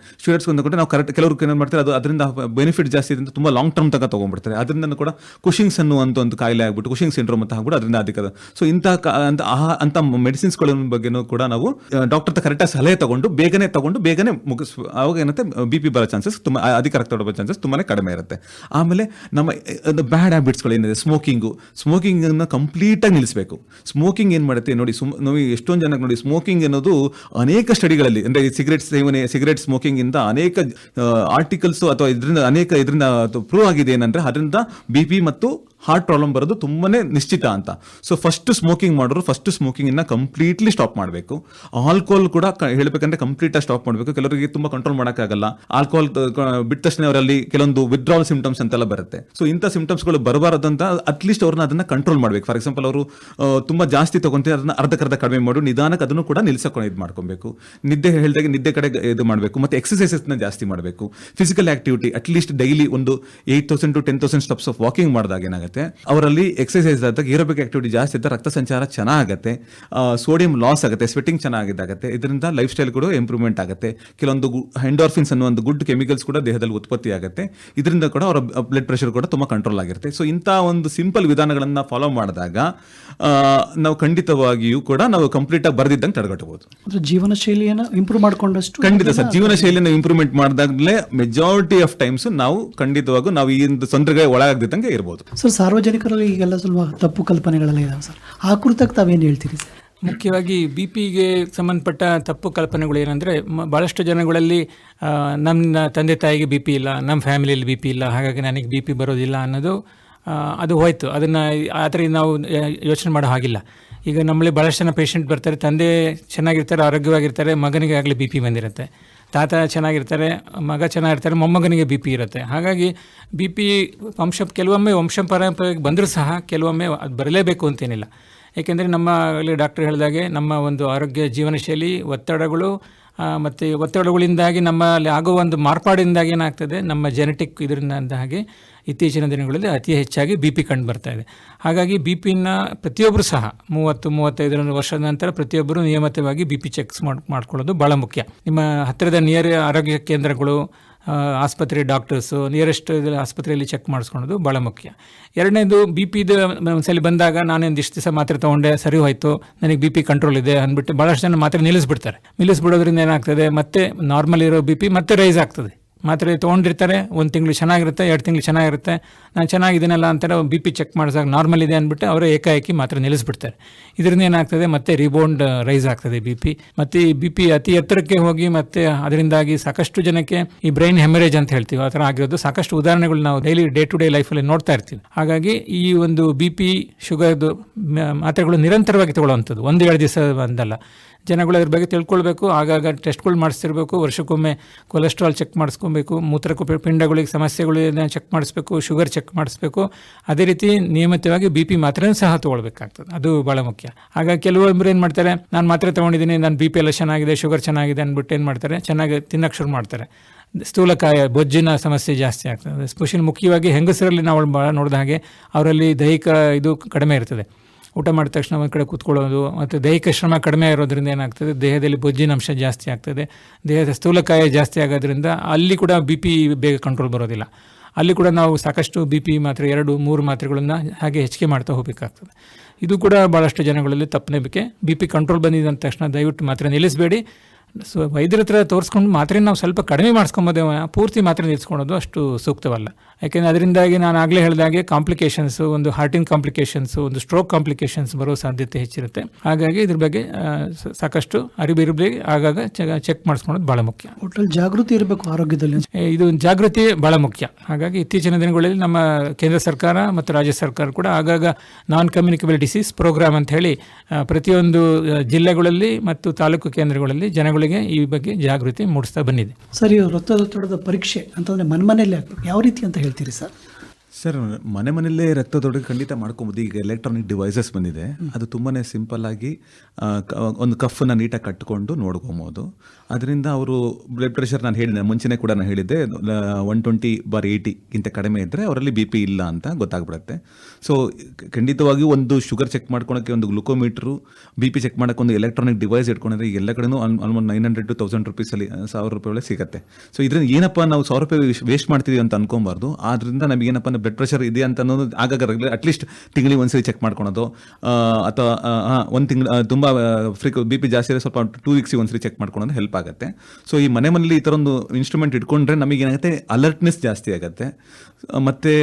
ಅಂತ ಕೊಟ್ಟರೆ ನಾವು ಕರೆಕ್ಟ್ ಕೆಲವರು ಏನು ಮಾಡ್ತಾರೆ, ಅದು ಅದರಿಂದ ಬೆನಿಫಿಟ್ ಜಾಸ್ತಿ ಇದೆ ಅಂತ ತುಂಬ ಲಾಂಗ್ ಟರ್ಮ್ ತಗ ತೊಗೊಂಡ್ಬಿಡ್ತಾರೆ. ಅದರಿಂದ ಕೂಡ ಕುಶಿಂಗ್ಸ್ ಅಂತ ಒಂದು ಕಾಯಿಲೆ ಆಗ್ಬಿಟ್ಟು ಕುಶಿಂಗ್ ಸಿಂಡ್ರೋಮ್ ಅಂತ ಆಗ್ಬಿಟ್ಟು ಅದರಿಂದ ಅಧಿಕ ಸೊ ಇಂಥ ಅಂತ ಅಂತ ಮೆಡಿಸಿನ್ಸ್ಗಳ ಬಗ್ಗೆನೂ ಕೂಡ ನಾವು ಡಾಕ್ಟರ್ ಕರೆಕ್ಟಾಗಿ ಸಲಹೆ ತಗೊಂಡು ಬೇಗನೆ ತಗೊಂಡು ಬೇಗನೆ ಮುಗಿಸ್, ಅವಾಗ ಏನಂತೆ ಬಿ ಪಿ ಬರೋ ಚಾನ್ಸಸ್ ತುಂಬ ಅಧಿಕ ರಕ್ತ ಬರೋ ಚಾನ್ಸಸ್ ತುಂಬಾ ಕಡಿಮೆ ಇರುತ್ತೆ. ಆಮೇಲೆ ನಮ್ಮ ಬ್ಯಾಡ್ ಹ್ಯಾಬಿಟ್ಸ್ಗಳು ಏನಿದೆ ಸ್ಮೋಕಿಂಗು ಸ್ಮೋಕಿಂಗನ್ನು ಕಂಪ್ಲೀಟಾಗಿ ನಿಲ್ಲಿಸಬೇಕು. ಸ್ಮೋಕಿಂಗ್ ಏನು ಮಾಡುತ್ತೆ ನೋಡಿ, ಸುಮ್ ನಾವು ಎಷ್ಟೊಂದು ಜನಕ್ಕೆ ನೋಡಿ ಸ್ಮೋಕಿಂಗ್ ಅನ್ನೋದು ಅನೇಕ ಸ್ಟಡಿಗಳಲ್ಲಿ ಅಂದರೆ ಸಿಗರೇಟ್ ಸೇವನೆ ಸಿಗರೆಟ್ ಸ್ಮೋಕಿಂಗ್ ಇಂದ ಅನೇಕ ಆರ್ಟಿಕಲ್ಸ್ ಅಥವಾ ಇದರಿಂದ ಅನೇಕ ಇದರಿಂದ ಪ್ರೂವ್ ಆಗಿದೆ ಏನಂದ್ರೆ ಅದರಿಂದ ಬಿ ಪಿ ಮತ್ತು ಹಾರ್ಟ್ ಪ್ರಾಬ್ಲಮ್ ಬರೋದು ತುಂಬಾನೇ ನಿಶ್ಚಿತ ಅಂತ. ಸೊ ಫಸ್ಟ್ ಸ್ಮೋಕಿಂಗ್ ಮಾಡೋರು ಫಸ್ಟ್ ಸ್ಮೋಕಿಂಗ್ ಇನ್ನ ಕಂಪ್ಲೀಟ್ಲಿ ಸ್ಟಾಪ್ ಮಾಡಬೇಕು. ಆಲ್ಕೋಹಾಲ್ ಕೂಡ ಹೇಳ್ಬೇಕಂದ್ರೆ ಕಂಪ್ಲೀಟ್ ಸ್ಟಾಪ್ ಮಾಡಬೇಕು. ಕೆಲವರಿಗೆ ತುಂಬಾ ಕಂಟ್ರೋಲ್ ಮಾಡೋಕ್ಕಾಗಲ್ಲ. ಆಲ್ಕೋಹಾಲ್ ಬಿಟ್ಟ ತಕ್ಷಣ ಅವರಲ್ಲಿ ಕೆಲವೊಂದು ವಿತ್ಡ್ರಾಲ್ ಸಿಂಪ್ಟಮ್ಸ್ ಅಂತೆಲ್ಲ ಬರುತ್ತೆ. ಸೊ ಇಂಥ ಸಿಂಪ್ಟಮ್ಸ್ಗಳು ಬರಬಾರದಂತ ಅಟ್ಲೀಸ್ಟ್ ಅವ್ರನ್ನ ಅದನ್ನ ಕಂಟ್ರೋಲ್ ಮಾಡಬೇಕು. ಫಾರ್ ಎಕ್ಸಾಂಪಲ್ ಅವರು ತುಂಬಾ ಜಾಸ್ತಿ ತಗೊಂತಾರೆ ಅದನ್ನ ಅರ್ಧಕ್ಕರ್ಧ ಕಡಿಮೆ ಮಾಡು, ನಿಧಾನಕ್ಕೆ ಅದನ್ನು ಕೂಡ ನಿಲ್ಸಕೊಂಡು ಇದು ಮಾಡ್ಕೊಬೇಕು. ನಿದ್ದೆ ಹೇಳಿದಾಗ ನಿದ್ದೆ ಕಡೆ ಇದು ಮಾಡಬೇಕು. ಮತ್ತೆ ಎಕ್ಸಸೈಸಸ್ನ ಜಾಸ್ತಿ ಮಾಡಬೇಕು. Physical activity at least daily ಒಂದು eight thousand to ten thousand steps of walking ಮಾಡಿದಾಗ ಏನಾಗುತ್ತೆ? ಅವರಲ್ಲಿ ಎಕ್ಸಸೈಸ್ ಆದಾಗ ಏರೋಬಿಕ್ ಆಕ್ಟಿವಿಟಿ ಜಾಸ್ತಿ ಇದ್ದಾಗ ರಕ್ತ ಸಂಚಾರ ಚೆನ್ನಾಗುತ್ತೆ. ಸೋಡಿಯಂ ಲಾಸ್ ಆಗುತ್ತೆ ಸ್ವೆಟ್ಟಿಂಗ್ ಚೆನ್ನಾಗಿದ್ದಾಗುತ್ತೆ. ಇದರಿಂದ ಲೈಫ್ ಸ್ಟೈಲ್ ಕೂಡ ಇಂಪ್ರೂವ್ಮೆಂಟ್ ಆಗುತ್ತೆ. ಕೆಲವೊಂದು ಎಂಡೋರ್ಫಿನ್ಸ್ ಅನ್ನೋ ಒಂದು ಗುಡ್ ಕೆಮಿಕಲ್ಸ್ ಕೂಡ ದೇಹದಲ್ಲಿ ಉತ್ಪತ್ತಿ ಆಗುತ್ತೆ. ಇದರಿಂದ ಕೂಡ ಅವರ ಬ್ಲಡ್ ಪ್ರೆಷರ್ ಕೂಡ ತುಂಬಾ ಕಂಟ್ರೋಲ್ ಆಗಿರುತ್ತೆ. ಸೊ ಇಂಥ ಒಂದು ಸಿಂಪಲ್ ವಿಧಾನಗಳನ್ನು ಫಾಲೋ ಮಾಡಿದಾಗ ನಾವು ಖಂಡಿತವಾಗಿಯೂ ಕೂಡ ನಾವು ಕಂಪ್ಲೀಟ್ ಆಗಿ ಬರೆದಿದ್ದಂಗೆ ತಡೆಗಟ್ಟಬಹುದು. ಜೀವನ ಶೈಲಿಯನ್ನು ಇಂಪ್ರೂವ್ ಮಾಡ್ಕೊಂಡಷ್ಟು ಖಂಡಿತ ಸರ್. ಜೀವನ ಶೈಲಿಯನ್ನು ಇಂಪ್ರೂವ್ಮೆಂಟ್ ಮಾಡಿದಾಗಲೇ ಮೆಜಾರಿಟಿ ಆಫ್ ಟೈಮ್ಸ್ ನಾವು ಖಂಡಿತವಾಗೂ ನಾವು ಈ ಒಂದು ತೊಂದರೆಗೆ ಒಳಗಾಗದಿದ್ದಂಗೆ ಇರಬಹುದು ಸರ್ ಸಾರ್ವಜನಿಕರಲ್ಲಿ ಈಗೆಲ್ಲ ಸ್ವಲ್ಪ ತಪ್ಪು ಕಲ್ಪನೆಗಳೆಲ್ಲ ಇದಾವೆ ಸರ್. ಆ ಕುರಿತಾಗಿ ತಾವೇನು ಹೇಳ್ತೀರಿ ಸರ್? ಮುಖ್ಯವಾಗಿ ಬಿ ಪಿಗೆ ಸಂಬಂಧಪಟ್ಟ ತಪ್ಪು ಕಲ್ಪನೆಗಳು ಏನಂದರೆ ಭಾಳಷ್ಟು ಜನಗಳಲ್ಲಿ ನಮ್ಮ ತಂದೆ ತಾಯಿಗೆ ಬಿ ಪಿ ಇಲ್ಲ, ನಮ್ಮ ಫ್ಯಾಮಿಲಿಯಲ್ಲಿ ಬಿ ಪಿ ಇಲ್ಲ, ಹಾಗಾಗಿ ನನಗೆ ಬಿ ಪಿ ಬರೋದಿಲ್ಲ ಅನ್ನೋದು ಅದು ಹೋಯಿತು. ಅದನ್ನು ಆ ಥರ ನಾವು ಯೋಚನೆ ಮಾಡೋ ಹಾಗಿಲ್ಲ. ಈಗ ನಮ್ಮಲ್ಲಿ ಭಾಳಷ್ಟು ಜನ ಪೇಷಂಟ್ ಬರ್ತಾರೆ, ತಂದೆ ಚೆನ್ನಾಗಿರ್ತಾರೆ, ಆರೋಗ್ಯವಾಗಿರ್ತಾರೆ ಮಗನಿಗೆ ಆಗಲಿ ಬಿ ಪಿ ಬಂದಿರುತ್ತೆ. ತಾತ ಚೆನ್ನಾಗಿರ್ತಾರೆ, ಮಗ ಚೆನ್ನಾಗಿರ್ತಾರೆ, ಮೊಮ್ಮಗನಿಗೆ ಬಿ ಪಿ ಇರುತ್ತೆ. ಹಾಗಾಗಿ ಬಿ ಪಿ ವಂಶ, ಕೆಲವೊಮ್ಮೆ ವಂಶ ಪರಂಪರೆಗೆ ಬಂದರೂ ಸಹ ಕೆಲವೊಮ್ಮೆ ಅದು ಬರಲೇಬೇಕು ಅಂತೇನಿಲ್ಲ. ಏಕೆಂದರೆ ನಮ್ಮಲ್ಲಿ ಡಾಕ್ಟರ್ ಹೇಳಿದಾಗೆ ನಮ್ಮ ಒಂದು ಆರೋಗ್ಯ ಜೀವನ ಶೈಲಿ ಒತ್ತಡಗಳು ಮತ್ತೆ ಒತ್ತಡಗಳಿಂದಾಗಿ ನಮ್ಮಲ್ಲಿ ಆಗುವ ಒಂದು ಮಾರ್ಪಾಡಿಂದಾಗಿ ಏನಾಗ್ತದೆ, ನಮ್ಮ ಜೆನೆಟಿಕ್ ಇದರಿಂದ ಹಾಗೆ ಇತ್ತೀಚಿನ ದಿನಗಳಲ್ಲಿ ಅತಿ ಹೆಚ್ಚಾಗಿ ಬಿ ಪಿ ಕಂಡು ಬರ್ತಾ ಇದೆ. ಹಾಗಾಗಿ ಬಿ ಪಿನ ಪ್ರತಿಯೊಬ್ಬರು ಸಹ ಮೂವತ್ತು ಮೂವತ್ತೈದರ ವರ್ಷದ ನಂತರ ಪ್ರತಿಯೊಬ್ಬರು ನಿಯಮಿತವಾಗಿ ಬಿ ಪಿ ಚೆಕ್ಸ್ ಮಾಡಿ, ಮಾಡ್ಕೊಳ್ಳೋದು ಭಾಳ ಮುಖ್ಯ. ನಿಮ್ಮ ಹತ್ತಿರದ ನಿಯರ್ ಆರೋಗ್ಯ ಕೇಂದ್ರಗಳು ಆಸ್ಪತ್ರೆ ಡಾಕ್ಟರ್ಸು, ನಿಯರೆಸ್ಟ್ ಆಸ್ಪತ್ರೆಯಲ್ಲಿ ಚೆಕ್ ಮಾಡಿಸ್ಕೊಳ್ಳೋದು ಭಾಳ ಮುಖ್ಯ. ಎರಡನೇದು ಬಿ ಪಿದು ಒಂದ್ಸಲಿ ಬಂದಾಗ ನಾನೇನು ಇಷ್ಟು ದಿವಸ ಮಾತ್ರೆ ತೊಗೊಂಡೆ, ಸರಿ ಹೋಯಿತು, ನನಗೆ ಬಿ ಪಿ ಕಂಟ್ರೋಲ್ ಇದೆ ಅಂದ್ಬಿಟ್ಟು ಭಾಳಷ್ಟು ಜನ ಮಾತ್ರೆ ನಿಲ್ಲಿಸ್ಬಿಡ್ತಾರೆ. ನಿಲ್ಲಿಸ್ಬಿಡೋದ್ರಿಂದ ಏನಾಗ್ತದೆ, ಮತ್ತೆ ನಾರ್ಮಲ್ ಇರೋ ಬಿ ಪಿ ಮತ್ತೆ ರೈಸ್ ಆಗ್ತದೆ. ಮಾತ್ರೆ ತೊಗೊಂಡಿರ್ತಾರೆ, ಒಂದು ತಿಂಗಳು ಚೆನ್ನಾಗಿರುತ್ತೆ, ಎರಡು ತಿಂಗಳು ಚೆನ್ನಾಗಿರುತ್ತೆ, ನಾನು ಚೆನ್ನಾಗಿದ್ದೀನಲ್ಲ ಅಂತಾರೆ ಬಿ ಪಿ ಚೆಕ್ ಮಾಡಿದಾಗ ನಾರ್ಮಲ್ ಇದೆ ಅಂದ್ಬಿಟ್ಟು ಅವರೇ ಏಕಾಏಕಿ ಮಾತ್ರೆ ನಿಲ್ಲಿಸ್ಬಿಡ್ತಾರೆ. ಇದರಿಂದ ಏನಾಗ್ತದೆ, ಮತ್ತೆ ರಿಬೌಂಡ್ ರೈಸ್ ಆಗ್ತದೆ ಬಿ ಪಿ. ಮತ್ತು ಈ ಬಿ ಪಿ ಅತಿ ಎತ್ತರಕ್ಕೆ ಹೋಗಿ ಮತ್ತೆ ಅದರಿಂದಾಗಿ ಸಾಕಷ್ಟು ಜನಕ್ಕೆ ಈ ಬ್ರೈನ್ ಹೆಮರೇಜ್ ಅಂತ ಹೇಳ್ತೀವಿ, ಆ ಥರ ಆಗಿರೋದು. ಸಾಕಷ್ಟು ಉದಾಹರಣೆಗಳು ನಾವು ಡೈಲಿ, ಡೇ ಟು ಡೇ ಲೈಫಲ್ಲಿ ನೋಡ್ತಾ ಇರ್ತೀವಿ. ಹಾಗಾಗಿ ಈ ಒಂದು ಬಿ ಪಿ ಶುಗರ್ದು ಮಾತ್ರೆಗಳು ನಿರಂತರವಾಗಿ ತಗೊಳ್ಳುವಂಥದ್ದು. ಒಂದು ಎರಡು ದಿವಸ ಬಂದಲ್ಲ. ಜನಗಳು ಅದ್ರ ಬಗ್ಗೆ ತಿಳ್ಕೊಳ್ಬೇಕು. ಆಗಾಗ ಟೆಸ್ಟ್ಗಳು ಮಾಡಿಸ್ತಿರ್ಬೇಕು. ವರ್ಷಕ್ಕೊಮ್ಮೆ ಕೊಲೆಸ್ಟ್ರಾಲ್ ಚೆಕ್ ಮಾಡಿಸ್ಕೊಬೇಕು. ಮೂತ್ರಕ ಪಿಂಡಗಳಿಗೆ ಸಮಸ್ಯೆಗಳು ಚೆಕ್ ಮಾಡಿಸ್ಬೇಕು. ಶುಗರ್ ಚೆಕ್ ಮಾಡಿಸ್ಬೇಕು. ಅದೇ ರೀತಿ ನಿಯಮಿತವಾಗಿ ಬಿ ಪಿ ಮಾತ್ರೆ ಸಹ ತೊಗೊಳ್ಬೇಕಾಗ್ತದೆ. ಅದು ಭಾಳ ಮುಖ್ಯ. ಆಗ ಕೆಲವೊಬ್ಬರು ಏನು ಮಾಡ್ತಾರೆ, ನಾನು ಮಾತ್ರೆ ತೊಗೊಂಡಿದ್ದೀನಿ, ನಾನು ಬಿ ಪಿ ಎಲ್ಲ ಚೆನ್ನಾಗಿದೆ ಶುಗರ್ ಚೆನ್ನಾಗಿದೆ ಅಂದ್ಬಿಟ್ಟು ಏನು ಮಾಡ್ತಾರೆ, ಚೆನ್ನಾಗಿ ತಿನ್ನಕ್ಕೆ ಶುರು ಮಾಡ್ತಾರೆ. ಸ್ಥೂಲಕಾಯ, ಬೊಜ್ಜಿನ ಸಮಸ್ಯೆ ಜಾಸ್ತಿ ಆಗ್ತದೆ. ಸ್ಪೆಷಲ್ ಮುಖ್ಯವಾಗಿ ಹೆಂಗಸರಲ್ಲಿ ನಾವು ಭಾಳ ನೋಡಿದ ಹಾಗೆ, ಅವರಲ್ಲಿ ದೈಹಿಕ ಇದು ಕಡಿಮೆ ಇರ್ತದೆ. ಊಟ ಮಾಡಿದ ತಕ್ಷಣ ಒಂದು ಕಡೆ ಕೂತ್ಕೊಳ್ಳೋದು, ಮತ್ತು ದೈಹಿಕ ಶ್ರಮ ಕಡಿಮೆ ಇರೋದ್ರಿಂದ ಏನಾಗ್ತದೆ, ದೇಹದಲ್ಲಿ ಬೊಜ್ಜಿನ ಅಂಶ ಜಾಸ್ತಿ ಆಗ್ತದೆ. ದೇಹದ ಸ್ಥೂಲಕಾಯ ಜಾಸ್ತಿ ಆಗೋದ್ರಿಂದ ಅಲ್ಲಿ ಕೂಡ ಬಿ ಪಿ ಬೇಗ ಕಂಟ್ರೋಲ್ ಬರೋದಿಲ್ಲ. ಅಲ್ಲಿ ಕೂಡ ನಾವು ಸಾಕಷ್ಟು ಬಿ ಪಿ ಮಾತ್ರೆ, ಎರಡು, ಮೂರು ಮಾತ್ರೆಗಳನ್ನು ಹಾಗೆ ಹೆಚ್ಚಿಗೆ ಮಾಡ್ತಾ ಹೋಗಬೇಕಾಗ್ತದೆ. ಇದು ಕೂಡ ಭಾಳಷ್ಟು ಜನಗಳಲ್ಲಿ ತಪ್ಪನೇಬಿಕೆ ಬಿ ಪಿ ಕಂಟ್ರೋಲ್ ಬಂದಿದೆ ತಕ್ಷಣ ದಯವಿಟ್ಟು ಮಾತ್ರೆ ನಿಲ್ಲಿಸಬೇಡಿ. ಸೊ ವೈದ್ಯರ ಹತ್ರ ತೋರಿಸ್ಕೊಂಡು ಮಾತ್ರೆ ನಾವು ಸ್ವಲ್ಪ ಕಡಿಮೆ ಮಾಡಿಸ್ಕೊಂಬೋದೇ ಪೂರ್ತಿ ಮಾತ್ರೆ ನಿಲ್ಲಿಸ್ಕೊಳೋದು ಅಷ್ಟು ಸೂಕ್ತವಲ್ಲ. ಯಾಕೆಂದರೆ ಅದರಿಂದಾಗಿ ನಾನು ಆಗಲೇ ಹೇಳಿದಾಗೆ ಕಾಂಪ್ಲಿಕೇಶನ್ಸು ಒಂದು ಹಾರ್ಟಿನ ಕಾಂಪ್ಲಿಕೇಶನ್ಸು ಒಂದು ಸ್ಟ್ರೋಕ್ ಕಾಂಪ್ಲಿಕೇಶನ್ಸ್ ಬರೋ ಸಾಧ್ಯತೆ ಹೆಚ್ಚಿರುತ್ತೆ. ಹಾಗಾಗಿ ಇದ್ರ ಬಗ್ಗೆ ಸಾಕಷ್ಟು ಅರಿವಿರಬೇಕು ಆಗಾಗ ಚೆಕ್ ಮಾಡಿಸ್ಕೊಳೋದು ಭಾಳ ಮುಖ್ಯ. ಒಟ್ಟಲ್ಲಿ ಜಾಗೃತಿ ಇರಬೇಕು ಆರೋಗ್ಯದಲ್ಲಿ. ಇದು ಜಾಗೃತಿ ಭಾಳ ಮುಖ್ಯ. ಹಾಗಾಗಿ ಇತ್ತೀಚಿನ ದಿನಗಳಲ್ಲಿ ನಮ್ಮ ಕೇಂದ್ರ ಸರ್ಕಾರ ಮತ್ತು ರಾಜ್ಯ ಸರ್ಕಾರ ಕೂಡ ಆಗಾಗ ನಾನ್ ಕಮ್ಯುನಿಕಬಲ್ ಡಿಸೀಸ್ ಪ್ರೋಗ್ರಾಮ್ ಅಂತ ಹೇಳಿ ಪ್ರತಿಯೊಂದು ಜಿಲ್ಲೆಗಳಲ್ಲಿ ಮತ್ತು ತಾಲೂಕು ಕೇಂದ್ರಗಳಲ್ಲಿ ಜನಗಳಿಗೆ ಈ ಬಗ್ಗೆ ಜಾಗೃತಿ ಮೂಡಿಸ್ತಾ ಬಂದಿದೆ. ಸರ್ ಈ ರಕ್ತದೊತ್ತಡದ ಪರೀಕ್ಷೆ ಅಂತಂದ್ರೆ ಮನ್ಮನೆಯಲ್ಲಿ ಯಾವ ರೀತಿ ಅಂತ ಹೇಳ್ತೀರಿ ಸರ್? ಸರ್ ಮನೆ ಮನೆಯಲ್ಲೇ ರಕ್ತದೊಡಗೆ ಖಂಡಿತ ಮಾಡ್ಕೊಬೋದು. ಈಗ ಎಲೆಕ್ಟ್ರಾನಿಕ್ ಡಿವೈಸಸ್ ಬಂದಿದೆ. ಅದು ತುಂಬಾ ಆಗಿ ಒಂದು ಕಫನ್ನು ನೀಟಾಗಿ ಕಟ್ಕೊಂಡು ನೋಡ್ಕೊಬೋದು. ಅದರಿಂದ ಅವರು ಬ್ಲಡ್ ಪ್ರೆಷರ್ ನಾನು ಹೇಳಿದೆ ಮುಂಚೆನೇ ಕೂಡ ನಾನು ಹೇಳಿದ್ದೆ ಒನ್ ಟ್ವೆಂಟಿ ಬಾರ್ ಏಯ್ಟಿಗಿಂತ ಕಡಿಮೆ ಇದ್ದರೆ ಅವರಲ್ಲಿ ಬಿ ಪಿ ಇಲ್ಲ ಅಂತ ಗೊತ್ತಾಗ್ಬಿಡುತ್ತೆ. ಸೊ ಖಂಡಿತವಾಗಿ ಒಂದು ಶುಗರ್ ಚೆಕ್ ಮಾಡ್ಕೊಳಕ್ಕೆ ಒಂದು ಗ್ಲುಕೋಮೀಟ್ರು ಬಿ ಪಿ ಚೆಕ್ ಮಾಡೋಕ್ಕೆ ಒಂದು ಎಲೆಕ್ಟ್ರಾನಿಕ್ ಡಿವೈಸ್ ಇಟ್ಕೊಂಡ್ರೆ ಎಲ್ಲ ಕಡೆನೂ almost nine hundred to thousand ರುಪೀಸಲ್ಲಿ ಸಾವಿರ ರೂಪಾಯಿ ಸಿಗುತ್ತೆ. ಸೊ ಇದರಿಂದ ಏನಪ್ಪ ನಾವು ಸಾವಿರ ರೂಪಾಯಿ ವೇಸ್ಟ್ ಮಾಡ್ತೀವಿ ಅಂತ ಅನ್ಕೊಬಾರ್ದು. ಆದ್ದರಿಂದ ನಮಗೇನಪ್ಪ ಬ್ಲಡ್ ಪ್ರೆಷರ್ ಇದೆ ಅಂತ ಅನ್ನೋದು ಆಗಾಗ ರೆಗ್ಯುಲರ್ ಅಟ್ಲೀಸ್ಟ್ ತಿಂಗಳಿಗೆ ಒಂದ್ಸರಿ ಚೆಕ್ ಮಾಡ್ಕೊಳೋದು. ಅಥವಾ ಒಂದು ತಿಂಗಳು ತುಂಬ ಫ್ರೀಕ್ ಬಿ ಪಿ ಜಾಸ್ತಿ ಇದೆ ಸ್ವಲ್ಪ ಟೂ ವೀಕ್ಸಿಗೆ ಒಂದ್ಸರಿ ಚೆಕ್ ಮಾಡ್ಕೊಳೋದು ಹೆಲ್ಪ್ ಆಗುತ್ತೆ. ಸೊ ಈ ಮನೆ ಮನೇಲಿ ಈ ಥರ ಒಂದು ಇನ್ಸ್ಟ್ರೂಮೆಂಟ್ ಇಟ್ಕೊಂಡ್ರೆ ನಮಗೇನಾಗುತ್ತೆ ಅಲರ್ಟ್ನೆಸ್ ಜಾಸ್ತಿ ಆಗುತ್ತೆ. ಮತ್ತೆ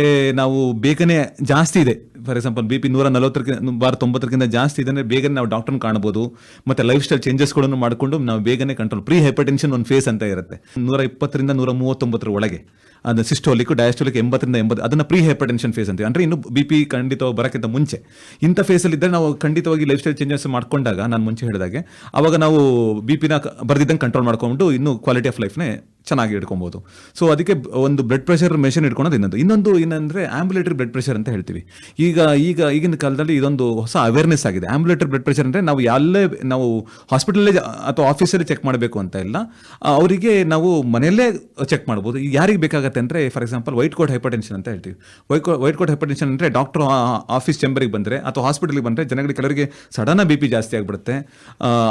ನಾವು ಬೇಗನೆ ಜಾಸ್ತಿ ಇದೆ. ಫಾರ್ ಎಕ್ಸಾಂಪಲ್ ಬಿ ಪಿ ನೂರ ನಲವತ್ತರಕ್ಕಿಂತ ಬಾರ್ ತೊಂಬತ್ತರಕ್ಕಿಂತ ಜಾಸ್ತಿ ಇದೆ ಬೇಗನೆ ನಾವು ಡಾಕ್ಟರ್ನ ಕಾಣ್ಬೋದು. ಮತ್ತು ಲೈಫ್ ಸ್ಟೈಲ್ ಚೇಂಜಸ್ಗಳನ್ನು ಮಾಡಿಕೊಂಡು ನಾವು ಬೇಗನೆ ಕಂಟ್ರೋಲ್ ಪ್ರೀ ಹೈಪರ್ಟೆನ್ಷನ್ ಒಂದು ಫೇಸ್ ಅಂತ ಇರುತ್ತೆ. ನೂರ ಇಪ್ಪತ್ತರಿಂದ ನೂರ ಮೂವತ್ತೊಂಬತ್ತರ ಒಳಗೆ. ಅದು ಸಿಸ್ಟೋಲಿಕ್ ಡಯಾಸ್ಟೋಲಿಕ್ ಎಂಬತ್ತರಿಂದ ಎಂಬತ್ತು, ಅದನ್ನು ಪ್ರೀ ಹೈಪರ್ಟೆನ್ಷನ್ ಫೇಸ್ ಅಂತೀವಿ. ಅಂದರೆ ಇನ್ನು ಬಿ ಪಿ ಖಂಡಿತವಾಗಿ ಬರೋಕ್ಕಿಂತ ಮುಂಚೆ. ಇಂಥ ಫೇಸಲ್ಲಿ ಇದ್ದರೆ ನಾವು ಖಂಡಿತವಾಗಿ ಲೈಫ್ ಸ್ಟೈಲ್ ಚೇಂಜಸ್ ಮಾಡ್ಕೊಂಡಾಗ, ನಾನು ಮುಂಚೆ ಹೇಳಿದಾಗೆ ಆವಾಗ ನಾವು ಬಿ ಪಿನ ಬರ್ದಿದ್ದಂಗೆ ಕಂಟ್ರೋಲ್ ಮಾಡ್ಕೊಂಡು ಇನ್ನೂ ಕ್ವಾಲಿಟಿ ಆಫ್ ಲೈಫ್ನೇ ಚೆನ್ನಾಗಿ ಇಟ್ಕೊಬೋದು. ಸೊ ಅದಕ್ಕೆ ಒಂದು ಬ್ಲಡ್ ಪ್ರೆಷರ್ ಮೆಷಿನ್ ಇಟ್ಕೊಳೋದು ಇನ್ನೊಂದು ಇನ್ನೊಂದು ಏನಂದರೆ ಆಂಬ್ಯುಲೇಟರಿ ಬ್ಲಡ್ ಪ್ರೆಷರ್ ಅಂತ ಹೇಳ್ತೀವಿ. ಈಗ ಈಗ ಈಗಿನ ಕಾಲದಲ್ಲಿ ಇದೊಂದು ಹೊಸ ಅವೇರ್ನೆಸ್ ಆಗಿದೆ. ಆಂಬ್ಯುಲೇಟರಿ ಬ್ಲಡ್ ಪ್ರೆಷರ್ ಅಂದರೆ ನಾವು ಎಲ್ಲೇ ನಾವು ಹಾಸ್ಪಿಟಲಲ್ಲೇ ಅಥವಾ ಆಫೀಸಲ್ಲಿ ಚೆಕ್ ಮಾಡಬೇಕು ಅಂತ ಇಲ್ಲ. ಅವರಿಗೆ ನಾವು ಮನೆಯಲ್ಲೇ ಚೆಕ್ ಮಾಡ್ಬೋದು. ಈಗ ಯಾರಿಗೆ ಬೇಕಾಗತ್ತೆ ಅಂದರೆ for example white coat hypertension ಅಂತ ಹೇಳ್ತೀವಿ. ವೈಟ್ ಕೋ ವೈಟ್ ಕೋಟ್ ಹೈಪರ್ಟೆನ್ಷನ್ ಅಂದರೆ ಡಾಕ್ಟರ್ ಆಫೀಸ್ ಚೇಂಬರಿಗೆ ಬಂದರೆ ಅಥವಾ ಹಾಸ್ಪಿಟಲ್ಗೆ ಬಂದರೆ ಜನಗಳಿಗೆ ಕೆಲವರಿಗೆ ಸಡನ್ ಬಿ ಪಿ ಜಾಸ್ತಿ ಆಗಿಬಿಡುತ್ತೆ.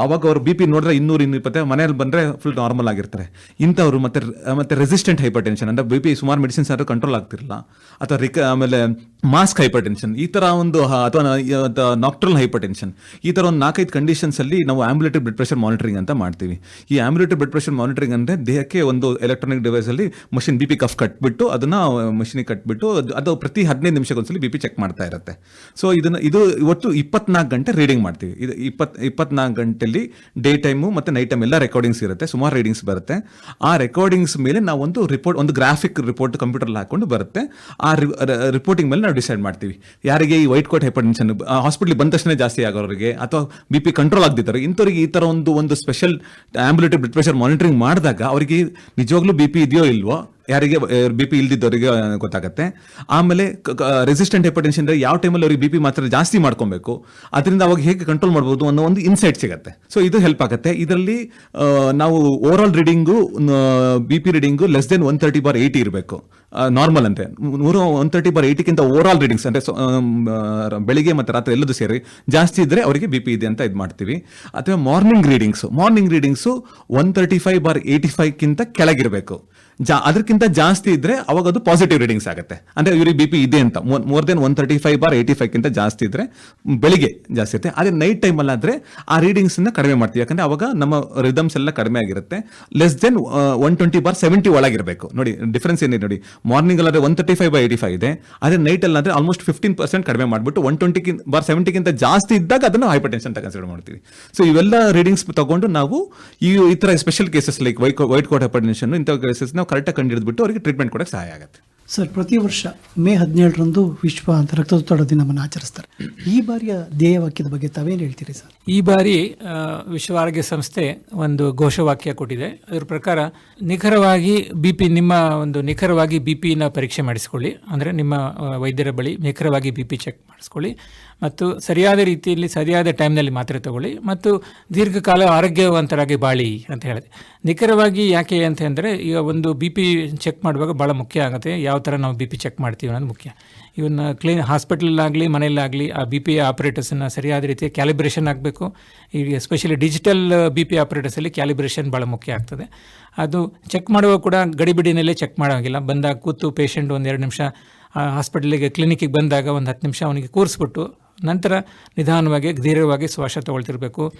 ಅವಾಗ ಅವ್ರು ಬಿ ಪಿ ನೋಡಿದ್ರೆ ಇನ್ನೂರು ಇನ್ನೂರು ಇಪ್ಪತ್ತೆ, ಮನೆಯಲ್ಲಿ ಬಂದರೆ ಫುಲ್ ನಾರ್ಮಲ್ ಆಗಿರ್ತಾರೆ. ಇಂಥವ್ರು ಮತ್ತೆ ಮತ್ತೆ ರೆಸಿಸ್ಟೆಂಟ್ ಹೈಪರ್ ಟೆನ್ಷನ್ ಅಂದರೆ ಬಿ ಪಿ ಸುಮಾರು ಮೆಡಿಸಿನ್ಸ್ ಯಾರು ಕಂಟ್ರೋಲ್ ಆಗ್ತಿರಲ್ಲ ಅಥವಾ ರಿಕ ಆಮೇಲೆ ಮಾಸ್ಕ್ ಹೈಪರ್ ಟೆನ್ಷನ್ ಈ ಥರ ಒಂದು ಅಥವಾ ನಾಕ್ಟ್ರಲ್ ಹೈಪರ್ ಟೆನ್ಷನ್ ಈ ಥರ ಒಂದು ನಾಲ್ಕೈದು ಕಂಡೀಷನ್ಸ್ ಅಲ್ಲಿ ನಾವು ಆಂಬ್ಯುಲೇಟರಿ ಬ್ಲಡ್ ಪ್ರೆಷರ್ ಮಾನಿಟರಿಂಗ್ ಅಂತ ಮಾಡ್ತೀವಿ. ಈ ಆಂಬ್ಯುಲೇಟರಿ ಬ್ಲಡ್ ಪ್ರೆಷರ್ ಮಾನಿಟರಿಂಗ್ ಅಂದರೆ ದೇಹಕ್ಕೆ ಒಂದು ಎಲೆಕ್ಟ್ರಾನಿಕ್ ಡಿವೈಸ್ ಅಲ್ಲಿ ಮಷಿನ್ ಬಿ ಪಿ ಕಫ್ ಕಟ್ಬಿಟ್ಟು, ಅದನ್ನ ಮಷಿನಿಗೆ ಕಟ್ಬಿಟ್ಟು, ಅದು- ಅದು ಪ್ರತಿ ಹದಿನೈದು ನಿಮಿಷಕ್ಕೊಂದ್ಸಲಿ ಬಿ ಪಿ ಚೆಕ್ ಮಾಡ್ತಾ ಇರುತ್ತೆ. ಸೊ ಇದನ್ನ, ಇದು ಇವತ್ತು ಇಪ್ಪತ್ನಾಲ್ಕು ಗಂಟೆ ರೀಡಿಂಗ್ ಮಾಡ್ತೀವಿ. ಇದು ಇಪ್ಪತ್ತು ಇಪ್ಪತ್ನಾಲ್ಕು ಗಂಟೆಯಲ್ಲಿ ಡೇ ಟೈಮು ಮತ್ತು ನೈಟ್ ಟೈಮ್ ಎಲ್ಲ ರೆಕಾರ್ಡಿಂಗ್ಸ್ ಇರುತ್ತೆ, ಸುಮಾರು ರೀಡಿಂಗ್ಸ್ ಬರುತ್ತೆ. ಆ ರೆಕಾರ್ಡಿಂಗ್ಸ್ ಮೇಲೆ ನಾವು ಒಂದು ರಿಪೋರ್ಟ್ ಒಂದು ಗ್ರಾಫಿಕ್ ರಿಪೋರ್ಟ್ ಕಂಪ್ಯೂಟರ್ಲ್ಲಿ ಹಾಕೊಂಡು ಬರುತ್ತೆ. ಆ ರಿಪೋರ್ಟಿಂಗ್ ಮೇಲೆ ನಾವು ಡಿಸೈಡ್ ಮಾಡ್ತೀವಿ. ಯಾರಿಗೆ ಈ ವೈಟ್ ಕೋಟ್ ಹೈಪರ್ ಟೆನ್ಷನ್ ಹಾಸ್ಪಿಟ್ಲಿಗೆ ಬಂದ ತಕ್ಷಣ ಜಾಸ್ತಿ ಆಗೋರಿಗೆ ಅಥವಾ ಬಿ ಪಿ ಕಂಟ್ರೋಲ್ ಆಗದಿದ್ದಾರೆ ಇಂಥವ್ರಿಗೆ ಈ ಥರ ಒಂದು ಒಂದು special ambulatory blood pressure monitoring ಮಾಡಿದಾಗ ಅವರಿಗೆ ನಿಜವಾಗ್ಲೂ ಬಿ ಪಿ ಇದೆಯೋ ಇಲ್ವೋ ಯಾರಿಗೆ ಬಿ ಪಿ ಇಲ್ದಿದ್ದವರಿಗೆ ಗೊತ್ತಾಗುತ್ತೆ. ಆಮೇಲೆ ರೆಸಿಸ್ಟೆಂಟ್ ಹೈಪರ್ಟೆನ್ಷನ್ ಯಾವ ಟೈಮಲ್ಲಿ ಅವ್ರಿಗೆ ಬಿ ಪಿ ಮಾತ್ರ ಜಾಸ್ತಿ ಮಾಡ್ಕೊಬೇಕು, ಅದರಿಂದ ಅವಾಗ ಹೇಗೆ ಕಂಟ್ರೋಲ್ ಮಾಡ್ಬೋದು ಅನ್ನೋ ಒಂದು ಇನ್ಸೈಟ್ ಸಿಗುತ್ತೆ. ಸೊ ಇದು ಹೆಲ್ಪ್ ಆಗುತ್ತೆ. ಇದರಲ್ಲಿ ನಾವು overall reading B P reading less than one thirty bar eighty ಇರಬೇಕು. ನಾರ್ಮಲ್ ಅಂತೆ. ನೂರು ಒನ್ ತರ್ಟಿ ಬಾರ್ ಏಯ್ಟಿಗಿಂತ ಓವರ್ ಆಲ್ ರೀಡಿಂಗ್ಸ್ ಅಂದರೆ ಬೆಳಿಗ್ಗೆ ಮತ್ತು ರಾತ್ರಿ ಎಲ್ಲದೂ ಸೇರಿ ಜಾಸ್ತಿ ಇದ್ದರೆ ಅವರಿಗೆ ಬಿ ಪಿ ಇದೆ ಅಂತ ಇದು ಮಾಡ್ತೀವಿ. ಅಥವಾ morning readings morning readings one thirty five bar eighty ಫೈವ್ಗಿಂತ ಕೆಳಗಿರಬೇಕು. ಜಾ, ಅದಕ್ಕಿಂತ ಜಾಸ್ತಿ ಇದ್ರೆ ಅವಾಗ ಅದು ಪಾಸಿಟಿವ್ ರೀಡಿಂಗ್ಸ್ ಆಗುತ್ತೆ. ಅಂದ್ರೆ ಇವ್ರಿಗೆ ಬಿ ಪಿ ಇದೆ ಅಂತ. More than one thirty five bar eighty ಫೈವ್ಗಿಂತ ಜಾಸ್ತಿ ಇದ್ರೆ ಬೆಳಿಗ್ಗೆ ಜಾಸ್ತಿ ಇರುತ್ತೆ. ಅದೇ ನೈಟ್ ಟೈಮಲ್ಲಾದರೆ ಆ ರೀಡಿಂಗ್ಸನ್ನ ಕಡಿಮೆ ಮಾಡ್ತೀವಿ. ಯಾಕಂದ್ರೆ ಅವಾಗ ನಮ್ಮ ರಿದಮ್ಸ್ ಎಲ್ಲ ಕಡಿಮೆ ಆಗಿರುತ್ತೆ. Less than one twenty bar seventy ಒಳಗಿರಬೇಕು. ನೋಡಿ ಡಿಫ್ರೆನ್ಸ್ ಏನಿದೆ ನೋಡಿ. Morning ಅಲ್ಲಾದ್ರೆ one thirty five by eighty five ಇದೆ ಅದೇ ನೈಟ್ ಅಲ್ಲಾದ್ರೆ ಆಲ್ಮೋಸ್ಟ್ ಫಿಫ್ಟೀನ್ ಪರ್ಸೆಂಟ್ ಕಡಿಮೆ ಮಾಡಿಬಿಟ್ಟು ಒನ್ ಟ್ವೆಂಟಿ ಬಾರ್ ಸೆವೆಂಟಿಗಿಂತ ಜಾಸ್ತಿ ಇದ್ದಾಗ ಅದನ್ನು ಹೈಪರ್ ಟೆನ್ಷನ್ ಕನ್ಸಿಡರ್ ಮಾಡ್ತೀವಿ. ಸೊ ಇವೆಲ್ಲ ರೀಡಿಂಗ್ಸ್ ತಗೊಂಡು ನಾವು ಈ ಈ special cases like white white coat hypertension ಇಂಥ ಕೇಸಸ್ ನಾವು ಕರೆಕ್ಟಾಗಿ ಬಿಟ್ಟು ಅವರಿಗೆ ಟ್ರೀಟ್ಮೆಂಟ್ ಕೊಡಕ್ಕೆ ಸಹಾಯ ಆಗುತ್ತೆ. ಸರ್ ಪ್ರತಿ ವರ್ಷ ಮೇ ಹದಿನೇಳರಂದು ವಿಶ್ವ ಅಂತ ರಕ್ತದೊತ್ತಡ ದಿನವನ್ನು ಆಚರಿಸ್ತಾರೆ. ಈ ಬಾರಿಯ ಧ್ಯೇಯವಾಕ್ಯದ ಬಗ್ಗೆ ತಾವೇನು ಹೇಳ್ತೀರಿ ಸರ್? ಈ ಬಾರಿ ವಿಶ್ವ ಆರೋಗ್ಯ ಸಂಸ್ಥೆ ಒಂದು ಘೋಷವಾಕ್ಯ ಕೊಟ್ಟಿದೆ. ಅದರ ಪ್ರಕಾರ ನಿಖರವಾಗಿ ಬಿ ಪಿ ನಿಮ್ಮ ಒಂದು ನಿಖರವಾಗಿ ಬಿ ಪಿನ ಪರೀಕ್ಷೆ ಮಾಡಿಸ್ಕೊಳ್ಳಿ. ಅಂದರೆ ನಿಮ್ಮ ವೈದ್ಯರ ಬಳಿ ನಿಖರವಾಗಿ ಬಿ ಪಿ ಚೆಕ್ ಮಾಡಿಸ್ಕೊಳ್ಳಿ. ಮತ್ತು ಸರಿಯಾದ ರೀತಿಯಲ್ಲಿ ಸರಿಯಾದ ಟೈಮ್ನಲ್ಲಿ ಮಾತ್ರೆ ತಗೊಳ್ಳಿ ಮತ್ತು ದೀರ್ಘಕಾಲ ಆರೋಗ್ಯವಂತರಾಗಿ ಬಾಳಿ ಅಂತ ಹೇಳಿದೆ. ನಿಖರವಾಗಿ ಯಾಕೆ ಅಂತ ಅಂದರೆ ಈಗ ಒಂದು ಬಿ ಪಿ ಚೆಕ್ ಮಾಡುವಾಗ ಭಾಳ ಮುಖ್ಯ ಆಗುತ್ತೆ. ಯಾವ ಥರ ನಾವು ಬಿ ಪಿ ಚೆಕ್ ಮಾಡ್ತೀವಿ ಅನ್ನೋದು ಮುಖ್ಯ. ಇವನ್ನ ಕ್ಲೀನ್ ಹಾಸ್ಪಿಟಲಲ್ಲಾಗಲಿ ಮನೆಯಲ್ಲಾಗಲಿ ಆ ಬಿ ಪಿ ಆಪರೇಟರ್ಸನ್ನು ಸರಿಯಾದ ರೀತಿಯ ಕ್ಯಾಲಿಬ್ರೇಷನ್ ಆಗಬೇಕು. ಈಗ ಎಸ್ಪೆಷಲಿ ಡಿಜಿಟಲ್ ಬಿ ಪಿ ಆಪರೇಟರ್ಸಲ್ಲಿ ಕ್ಯಾಲಿಬ್ರೇಷನ್ ಭಾಳ ಮುಖ್ಯ ಆಗ್ತದೆ. ಅದು ಚೆಕ್ ಮಾಡುವಾಗ ಕೂಡ ಗಡಿಬಿಡಿನಲ್ಲೇ ಚೆಕ್ ಮಾಡೋಂಗಿಲ್ಲ. ಬಂದಾಗ ಕೂತು ಪೇಷಂಟ್ ಒಂದು ಎರಡು ನಿಮಿಷ ಹಾಸ್ಪಿಟಲಿಗೆ ಕ್ಲಿನಿಕ್ಕಿಗೆ ಬಂದಾಗ ಒಂದು ಹತ್ತು ನಿಮಿಷ ಅವನಿಗೆ ಕೂರಿಸ್ಬಿಟ್ಟು ನಂತರ ನಿಧಾನವಾಗಿ, ಧೀರವಾಗಿ ಶ್ವಾಸ ತಗೊಳ್ತಿರ್ಬೇಕು.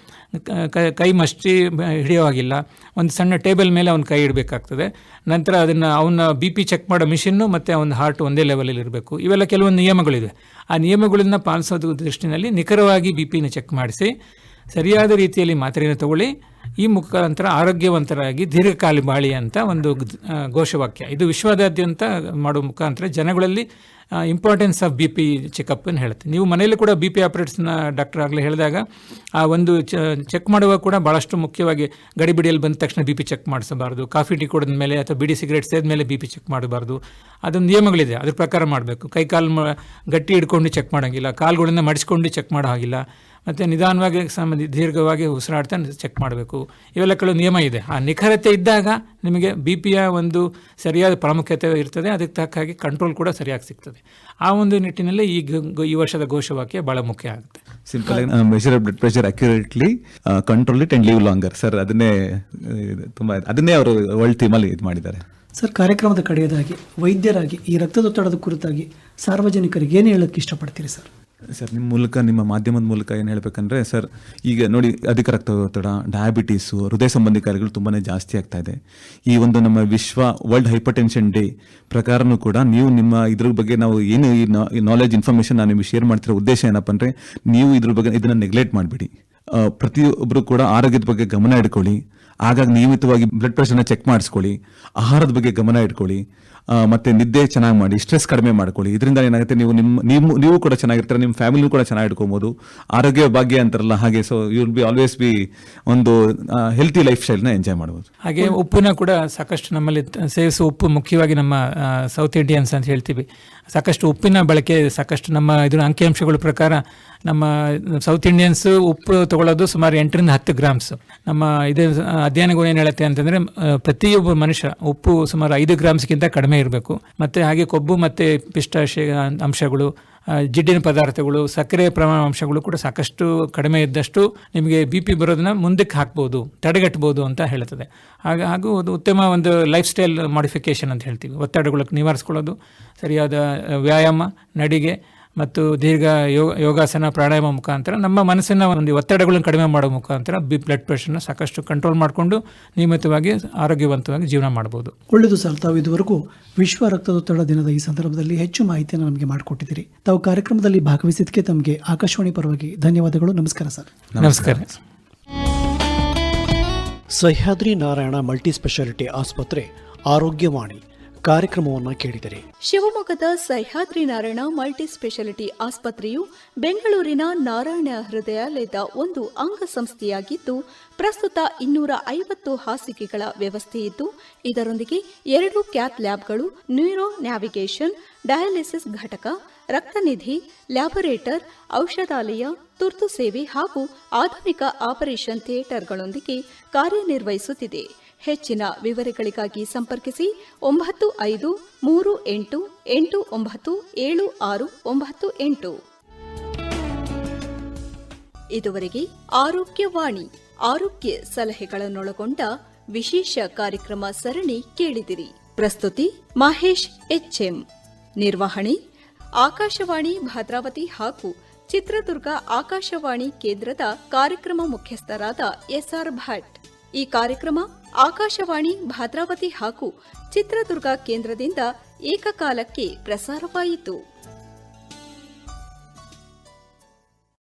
ಕ- ಮಷ್ಟಿ ಹಿಡಿಯೋವಾಗಿಲ್ಲ. ಒಂದು ಸಣ್ಣ ಟೇಬಲ್ ಮೇಲೆ ಅವ್ನ ಕೈ ಇಡಬೇಕಾಗ್ತದೆ. ನಂತರ ಅದನ್ನು ಅವನ ಬಿ ಪಿ ಚೆಕ್ ಮಾಡೋ ಮಿಷಿನ್ನು ಮತ್ತು ಅವನ ಹಾರ್ಟ್ ಒಂದೇ ಲೆವೆಲಲ್ಲಿ ಇರಬೇಕು. ಇವೆಲ್ಲ ಕೆಲವೊಂದು ನಿಯಮಗಳಿವೆ. ಆ ನಿಯಮಗಳನ್ನು ಪಾಲಿಸೋದು ದೃಷ್ಟಿನಲ್ಲಿ ನಿಖರವಾಗಿ ಬಿ ಪಿನ ಚೆಕ್ ಮಾಡಿಸಿ, ಸರಿಯಾದ ರೀತಿಯಲ್ಲಿ ಮಾತ್ರೆಯನ್ನು ತಗೊಳ್ಳಿ. ಈ ಮುಖಾಂತರ ಆರೋಗ್ಯವಂತರಾಗಿ ದೀರ್ಘಕಾಲಿ ಬಾಳಿ ಅಂತ ಒಂದು ಘೋಷವಾಕ್ಯ. ಇದು ವಿಶ್ವದಾದ್ಯಂತ ಮಾಡುವ ಮುಖಾಂತರ ಜನಗಳಲ್ಲಿ importance of B P checkup ಅಂತ ಹೇಳುತ್ತೆ. ನೀವು ಮನೆಯಲ್ಲಿ ಕೂಡ ಬಿ ಪಿ ಆಪ್ರೇಟ್ಸ್ನ ಡಾಕ್ಟರ್ ಆಗಲೇ ಹೇಳಿದಾಗ, ಆ, ಒಂದು ಚೆಕ್ ಮಾಡುವಾಗ ಕೂಡ ಭಾಳಷ್ಟು ಮುಖ್ಯವಾಗಿ ಗಡಿಬಿಡಿಯಲ್ಲಿ ಬಂದ ತಕ್ಷಣ ಬಿ ಪಿ ಚೆಕ್ ಮಾಡಿಸಬಾರ್ದು. ಕಾಫಿ, ಟೀ ಕುಡಿದ ಮೇಲೆ ಅಥವಾ ಬಿಡಿ ಸಿಗರೇಟ್ ಸೇದ ಮೇಲೆ ಬಿ ಪಿ ಚೆಕ್ ಮಾಡಬಾರ್ದು. ಅದೊಂದು ನಿಯಮಗಳಿದೆ. ಅದ್ರ ಪ್ರಕಾರ ಮಾಡಬೇಕು. ಕೈ ಕಾಲು ಗಟ್ಟಿ ಹಿಡ್ಕೊಂಡು ಚೆಕ್ ಮಾಡೋಂಗಿಲ್ಲ. ಕಾಲುಗಳನ್ನ ಮಡಿಸ್ಕೊಂಡು ಚೆಕ್ ಮಾಡೋ ಹಾಗಿಲ್ಲ. ಮತ್ತು ನಿಧಾನವಾಗಿ ಸಂಬಂಧಿ ದೀರ್ಘವಾಗಿ ಉಸಿರಾಡ್ತಾ ಚೆಕ್ ಮಾಡಬೇಕು. ಇವೆಲ್ಲ ಕೆಲವು ನಿಯಮ ಇದೆ. ಆ ನಿಖರತೆ ಇದ್ದಾಗ ನಿಮಗೆ ಬಿ ಪಿಯ ಒಂದು ಸರಿಯಾದ ಪ್ರಾಮುಖ್ಯತೆ ಇರ್ತದೆ. ಅದಕ್ಕೆ ತಕ್ಕ ಹಾಗೆ ಕಂಟ್ರೋಲ್ ಕೂಡ ಸರಿಯಾಗಿ ಸಿಗ್ತದೆ. ಆ ಒಂದು ನಿಟ್ಟಿನಲ್ಲಿ ಈ ಈ ವರ್ಷದ ಘೋಷವಾಕ್ಯ ಭಾಳ ಮುಖ್ಯ ಆಗುತ್ತೆ. Simple measure blood pressure accurately control it and live longer sir ಅದನ್ನೇ ತುಂಬಾ ಅದನ್ನೇ ಅವರು ವರ್ಲ್ಡ್ ಥೀಮಲ್ಲಿ ಇದು ಮಾಡಿದ್ದಾರೆ. ಸರ್ ಕಾರ್ಯಕ್ರಮದ ಕಡೆಯದಾಗಿ ವೈದ್ಯರಾಗಿ ಈ ರಕ್ತದೊತ್ತಡದ ಕುರಿತಾಗಿ ಸಾರ್ವಜನಿಕರಿಗೆ ಏನು ಹೇಳೋಕ್ಕೆ ಇಷ್ಟಪಡ್ತೀರಿ ಸರ್ ಸರ್, ನಿಮ್ಮ ಮೂಲಕ, ನಿಮ್ಮ ಮಾಧ್ಯಮದ ಮೂಲಕ ಏನು ಹೇಳಬೇಕಂದ್ರೆ, ಸರ್, ಈಗ ನೋಡಿ, ಅಧಿಕ ರಕ್ತದೊತ್ತಡ ಡಯಾಬಿಟೀಸು ಹೃದಯ ಸಂಬಂಧಿ ಕಾಯಿಲೆಗಳು ತುಂಬಾ ಜಾಸ್ತಿ ಆಗ್ತಾ ಇದೆ. ಈ ಒಂದು ನಮ್ಮ ವಿಶ್ವ ವರ್ಲ್ಡ್ ಹೈಪರ್ ಟೆನ್ಷನ್ ಡೇ ಪ್ರಕಾರನೂ ಕೂಡ ನೀವು ನಿಮ್ಮ ಇದ್ರ ಬಗ್ಗೆ ನಾವು ಏನು ಈ ನಾಲೆಜ್ ಇನ್ಫಾರ್ಮೇಷನ್ ನಾನು ನಿಮಗೆ ಶೇರ್ ಮಾಡ್ತಿರೋ ಉದ್ದೇಶ ಏನಪ್ಪ ಅಂದರೆ, ನೀವು ಇದ್ರ ಬಗ್ಗೆ ಇದನ್ನು ನೆಗ್ಲೆಕ್ಟ್ ಮಾಡಬೇಡಿ. ಪ್ರತಿಯೊಬ್ಬರು ಕೂಡ ಆರೋಗ್ಯದ ಬಗ್ಗೆ ಗಮನ ಇಟ್ಕೊಳ್ಳಿ. ಆಗಾಗ ನಿಯಮಿತವಾಗಿ ಬ್ಲಡ್ ಪ್ರೆಷರ್ನ ಚೆಕ್ ಮಾಡಿಸ್ಕೊಳ್ಳಿ. ಆಹಾರದ ಬಗ್ಗೆ ಗಮನ ಇಟ್ಕೊಳ್ಳಿ. ಮತ್ತೆ ನಿದ್ದೆ ಚೆನ್ನಾಗಿ ಮಾಡಿ ಸ್ಟ್ರೆಸ್ ಕಡಿಮೆ ಮಾಡ್ಕೊಳ್ಳಿ. ಇದರಿಂದ ಏನಾಗುತ್ತೆ, ನೀವು ನಿಮ್ಮ ನೀವು ನೀವು ಕೂಡ ಚೆನ್ನಾಗಿರ್ತಾರೆ, ನಿಮ್ಮ ಫ್ಯಾಮಿಲಿ ಕೂಡ ಚೆನ್ನಾಗಿ ಇಟ್ಕೊಬೋದು. ಆರೋಗ್ಯ, ಭಾಗ್ಯ ಅಂತಾರಲ್ಲ, ಹಾಗೆ so you will be always be ಒಂದು ಹೆಲ್ತಿ ಲೈಫ್ ಸ್ಟೈಲ್ನ ಎಂಜಾಯ್ ಮಾಡ್ಬೋದು. ಹಾಗೆ ಉಪ್ಪಿನ ಕೂಡ ಸಾಕಷ್ಟು ನಮ್ಮಲ್ಲಿ ಸೇವಿಸುವ ಉಪ್ಪು ಮುಖ್ಯವಾಗಿ ನಮ್ಮ ಸೌತ್ ಇಂಡಿಯನ್ಸ್ ಅಂತ ಹೇಳ್ತೀವಿ. ಸಾಕಷ್ಟು ಉಪ್ಪಿನ ಬಳಕೆ, ಸಾಕಷ್ಟು ನಮ್ಮ ಇದರ ಅಂಕಿಅಂಶಗಳ ಪ್ರಕಾರ ನಮ್ಮ ಸೌತ್ ಇಂಡಿಯನ್ಸ್ ಉಪ್ಪು ತಗೊಳ್ಳೋದು ಸುಮಾರು ಎಂಟರಿಂದ ಹತ್ತು ಗ್ರಾಮ್ಸ್ ನಮ್ಮ ಇದು ಅಧ್ಯಯನಗಳು ಏನು ಹೇಳುತ್ತೆ ಅಂತಂದರೆ ಪ್ರತಿಯೊಬ್ಬ ಮನುಷ್ಯ ಉಪ್ಪು ಸುಮಾರು ಐದು ಗ್ರಾಮ್ಸ್ಗಿಂತ ಕಡಿಮೆ ಇರಬೇಕು. ಮತ್ತು ಹಾಗೆ ಕೊಬ್ಬು ಮತ್ತು ಪಿಷ್ಟಾಶಯ ಅಂಶಗಳು ಜಿಡ್ಡಿನ ಪದಾರ್ಥಗಳು, ಸಕ್ಕರೆ ಪ್ರಮಾಣ ಅಂಶಗಳು ಕೂಡ ಸಾಕಷ್ಟು ಕಡಿಮೆ ಇದ್ದಷ್ಟು ನಿಮಗೆ ಬಿ ಪಿ ಬರೋದನ್ನ ಮುಂದಕ್ಕೆ ಹಾಕ್ಬೋದು ತಡೆಗಟ್ಬೋದು ಅಂತ ಹೇಳ್ತದೆ. ಆಗ ಹಾಗೂ ಅದು ಉತ್ತಮ ಒಂದು ಲೈಫ್ ಸ್ಟೈಲ್ ಮಾಡಿಫಿಕೇಶನ್ ಅಂತ ಹೇಳ್ತೀವಿ. ಒತ್ತಡಗಳಕ್ಕೆ ನಿವಾರಿಸ್ಕೊಳ್ಳೋದು, ಸರಿಯಾದ ವ್ಯಾಯಾಮ, ನಡಿಗೆ ಮತ್ತು ದೀರ್ಘ ಯೋಗ ಯೋಗಾಸನ ಪ್ರಾಣಾಯಾಮ ಮುಖಾಂತರ ನಮ್ಮ ಮನಸ್ಸಿನ ಒಂದು ಒತ್ತಡಗಳನ್ನು ಕಡಿಮೆ ಮಾಡೋ ಮುಖಾಂತರ ಬಿ ಬ್ಲಡ್ ಪ್ರೆಷರ್ನ ಸಾಕಷ್ಟು ಕಂಟ್ರೋಲ್ ಮಾಡಿಕೊಂಡು ನಿಯಮಿತವಾಗಿ ಆರೋಗ್ಯವಂತವಾಗಿ ಜೀವನ ಮಾಡ್ಬೋದು. ಒಳ್ಳೆಯದು ಸರ್ ತಾವು ಇದುವರೆಗೂ ವಿಶ್ವ ರಕ್ತದೊತ್ತಡ ದಿನದ ಈ ಸಂದರ್ಭದಲ್ಲಿ ಹೆಚ್ಚು ಮಾಹಿತಿಯನ್ನು ನಮಗೆ ಮಾಡಿಕೊಟ್ಟಿದ್ದೀರಿ. ತಾವು ಕಾರ್ಯಕ್ರಮದಲ್ಲಿ ಭಾಗವಹಿಸಿದ್ದಕ್ಕೆ ತಮಗೆ ಆಕಾಶವಾಣಿ ಪರವಾಗಿ ಧನ್ಯವಾದಗಳು. ನಮಸ್ಕಾರ ಸರ್. ನಮಸ್ಕಾರ. ಸಹ್ಯಾದ್ರಿ ನಾರಾಯಣ ಮಲ್ಟಿ ಸ್ಪೆಷಾಲಿಟಿ ಆಸ್ಪತ್ರೆ ಆರೋಗ್ಯವಾಣಿ. ಕಾರ್ಯಕ್ರಮವನ್ನು ಕೇಳಿದರೆ. ಶಿವಮೊಗ್ಗದ ಸಹ್ಯಾದ್ರಿ ನಾರಾಯಣ ಮಲ್ಟಿ ಸ್ಪೆಷಾಲಿಟಿ ಆಸ್ಪತ್ರೆಯು ಬೆಂಗಳೂರಿನ ನಾರಾಯಣ ಹೃದಯಾಲಯದ ಒಂದು ಅಂಗಸಂಸ್ಥೆಯಾಗಿದ್ದು, ಪ್ರಸ್ತುತ ಇನ್ನೂರ ಐವತ್ತು ಹಾಸಿಗೆಗಳ ವ್ಯವಸ್ಥೆಯಿದ್ದು ಇದರೊಂದಿಗೆ ಎರಡು ಕ್ಯಾತ್ ಲ್ಯಾಬ್ಗಳು, ನ್ಯೂರೋ ನ್ಯಾವಿಗೇಷನ್, ಡಯಾಲಿಸಿಸ್ ಘಟಕ ರಕ್ತನಿಧಿ ಲ್ಯಾಬೊರೇಟರ್, ಔಷಧಾಲಯ, ತುರ್ತು ಸೇವೆ ಹಾಗೂ ಆಧುನಿಕ ಆಪರೇಷನ್ ಥಿಯೇಟರ್ಗಳೊಂದಿಗೆ ಕಾರ್ಯನಿರ್ವಹಿಸುತ್ತಿದೆ. ಹೆಚ್ಚಿನ ವಿವರಗಳಿಗಾಗಿ ಸಂಪರ್ಕಿಸಿ ಒಂಬತ್ತು ಐದು ಮೂರು ಎಂಟು ಎಂಟು ಒಂಬತ್ತು ಏಳು ಆರು ಒಂಬತ್ತು ಎಂಟು. ಇದುವರೆಗೆ ಆರೋಗ್ಯವಾಣಿ, ಆರೋಗ್ಯ ಸಲಹೆಗಳನ್ನೊಳಗೊಂಡ ವಿಶೇಷ ಕಾರ್ಯಕ್ರಮ ಸರಣಿ ಕೇಳಿದಿರಿ. ಪ್ರಸ್ತುತಿ ಮಹೇಶ್ ಎಚ್ಎಂ. ನಿರ್ವಹಣೆ, ಆಕಾಶವಾಣಿ ಭದ್ರಾವತಿ ಹಾಗೂ ಚಿತ್ರದುರ್ಗ ಆಕಾಶವಾಣಿ ಕೇಂದ್ರದ ಕಾರ್ಯಕ್ರಮ ಮುಖ್ಯಸ್ಥರಾದ ಎಸ್ಆರ್ ಭಟ್. ಈ ಕಾರ್ಯಕ್ರಮ ಆಕಾಶವಾಣಿ ಭದ್ರಾವತಿ ಹಾಗೂ ಚಿತ್ರದುರ್ಗ ಕೇಂದ್ರದಿಂದ ಏಕಕಾಲಕ್ಕೆ ಪ್ರಸಾರವಾಯಿತು.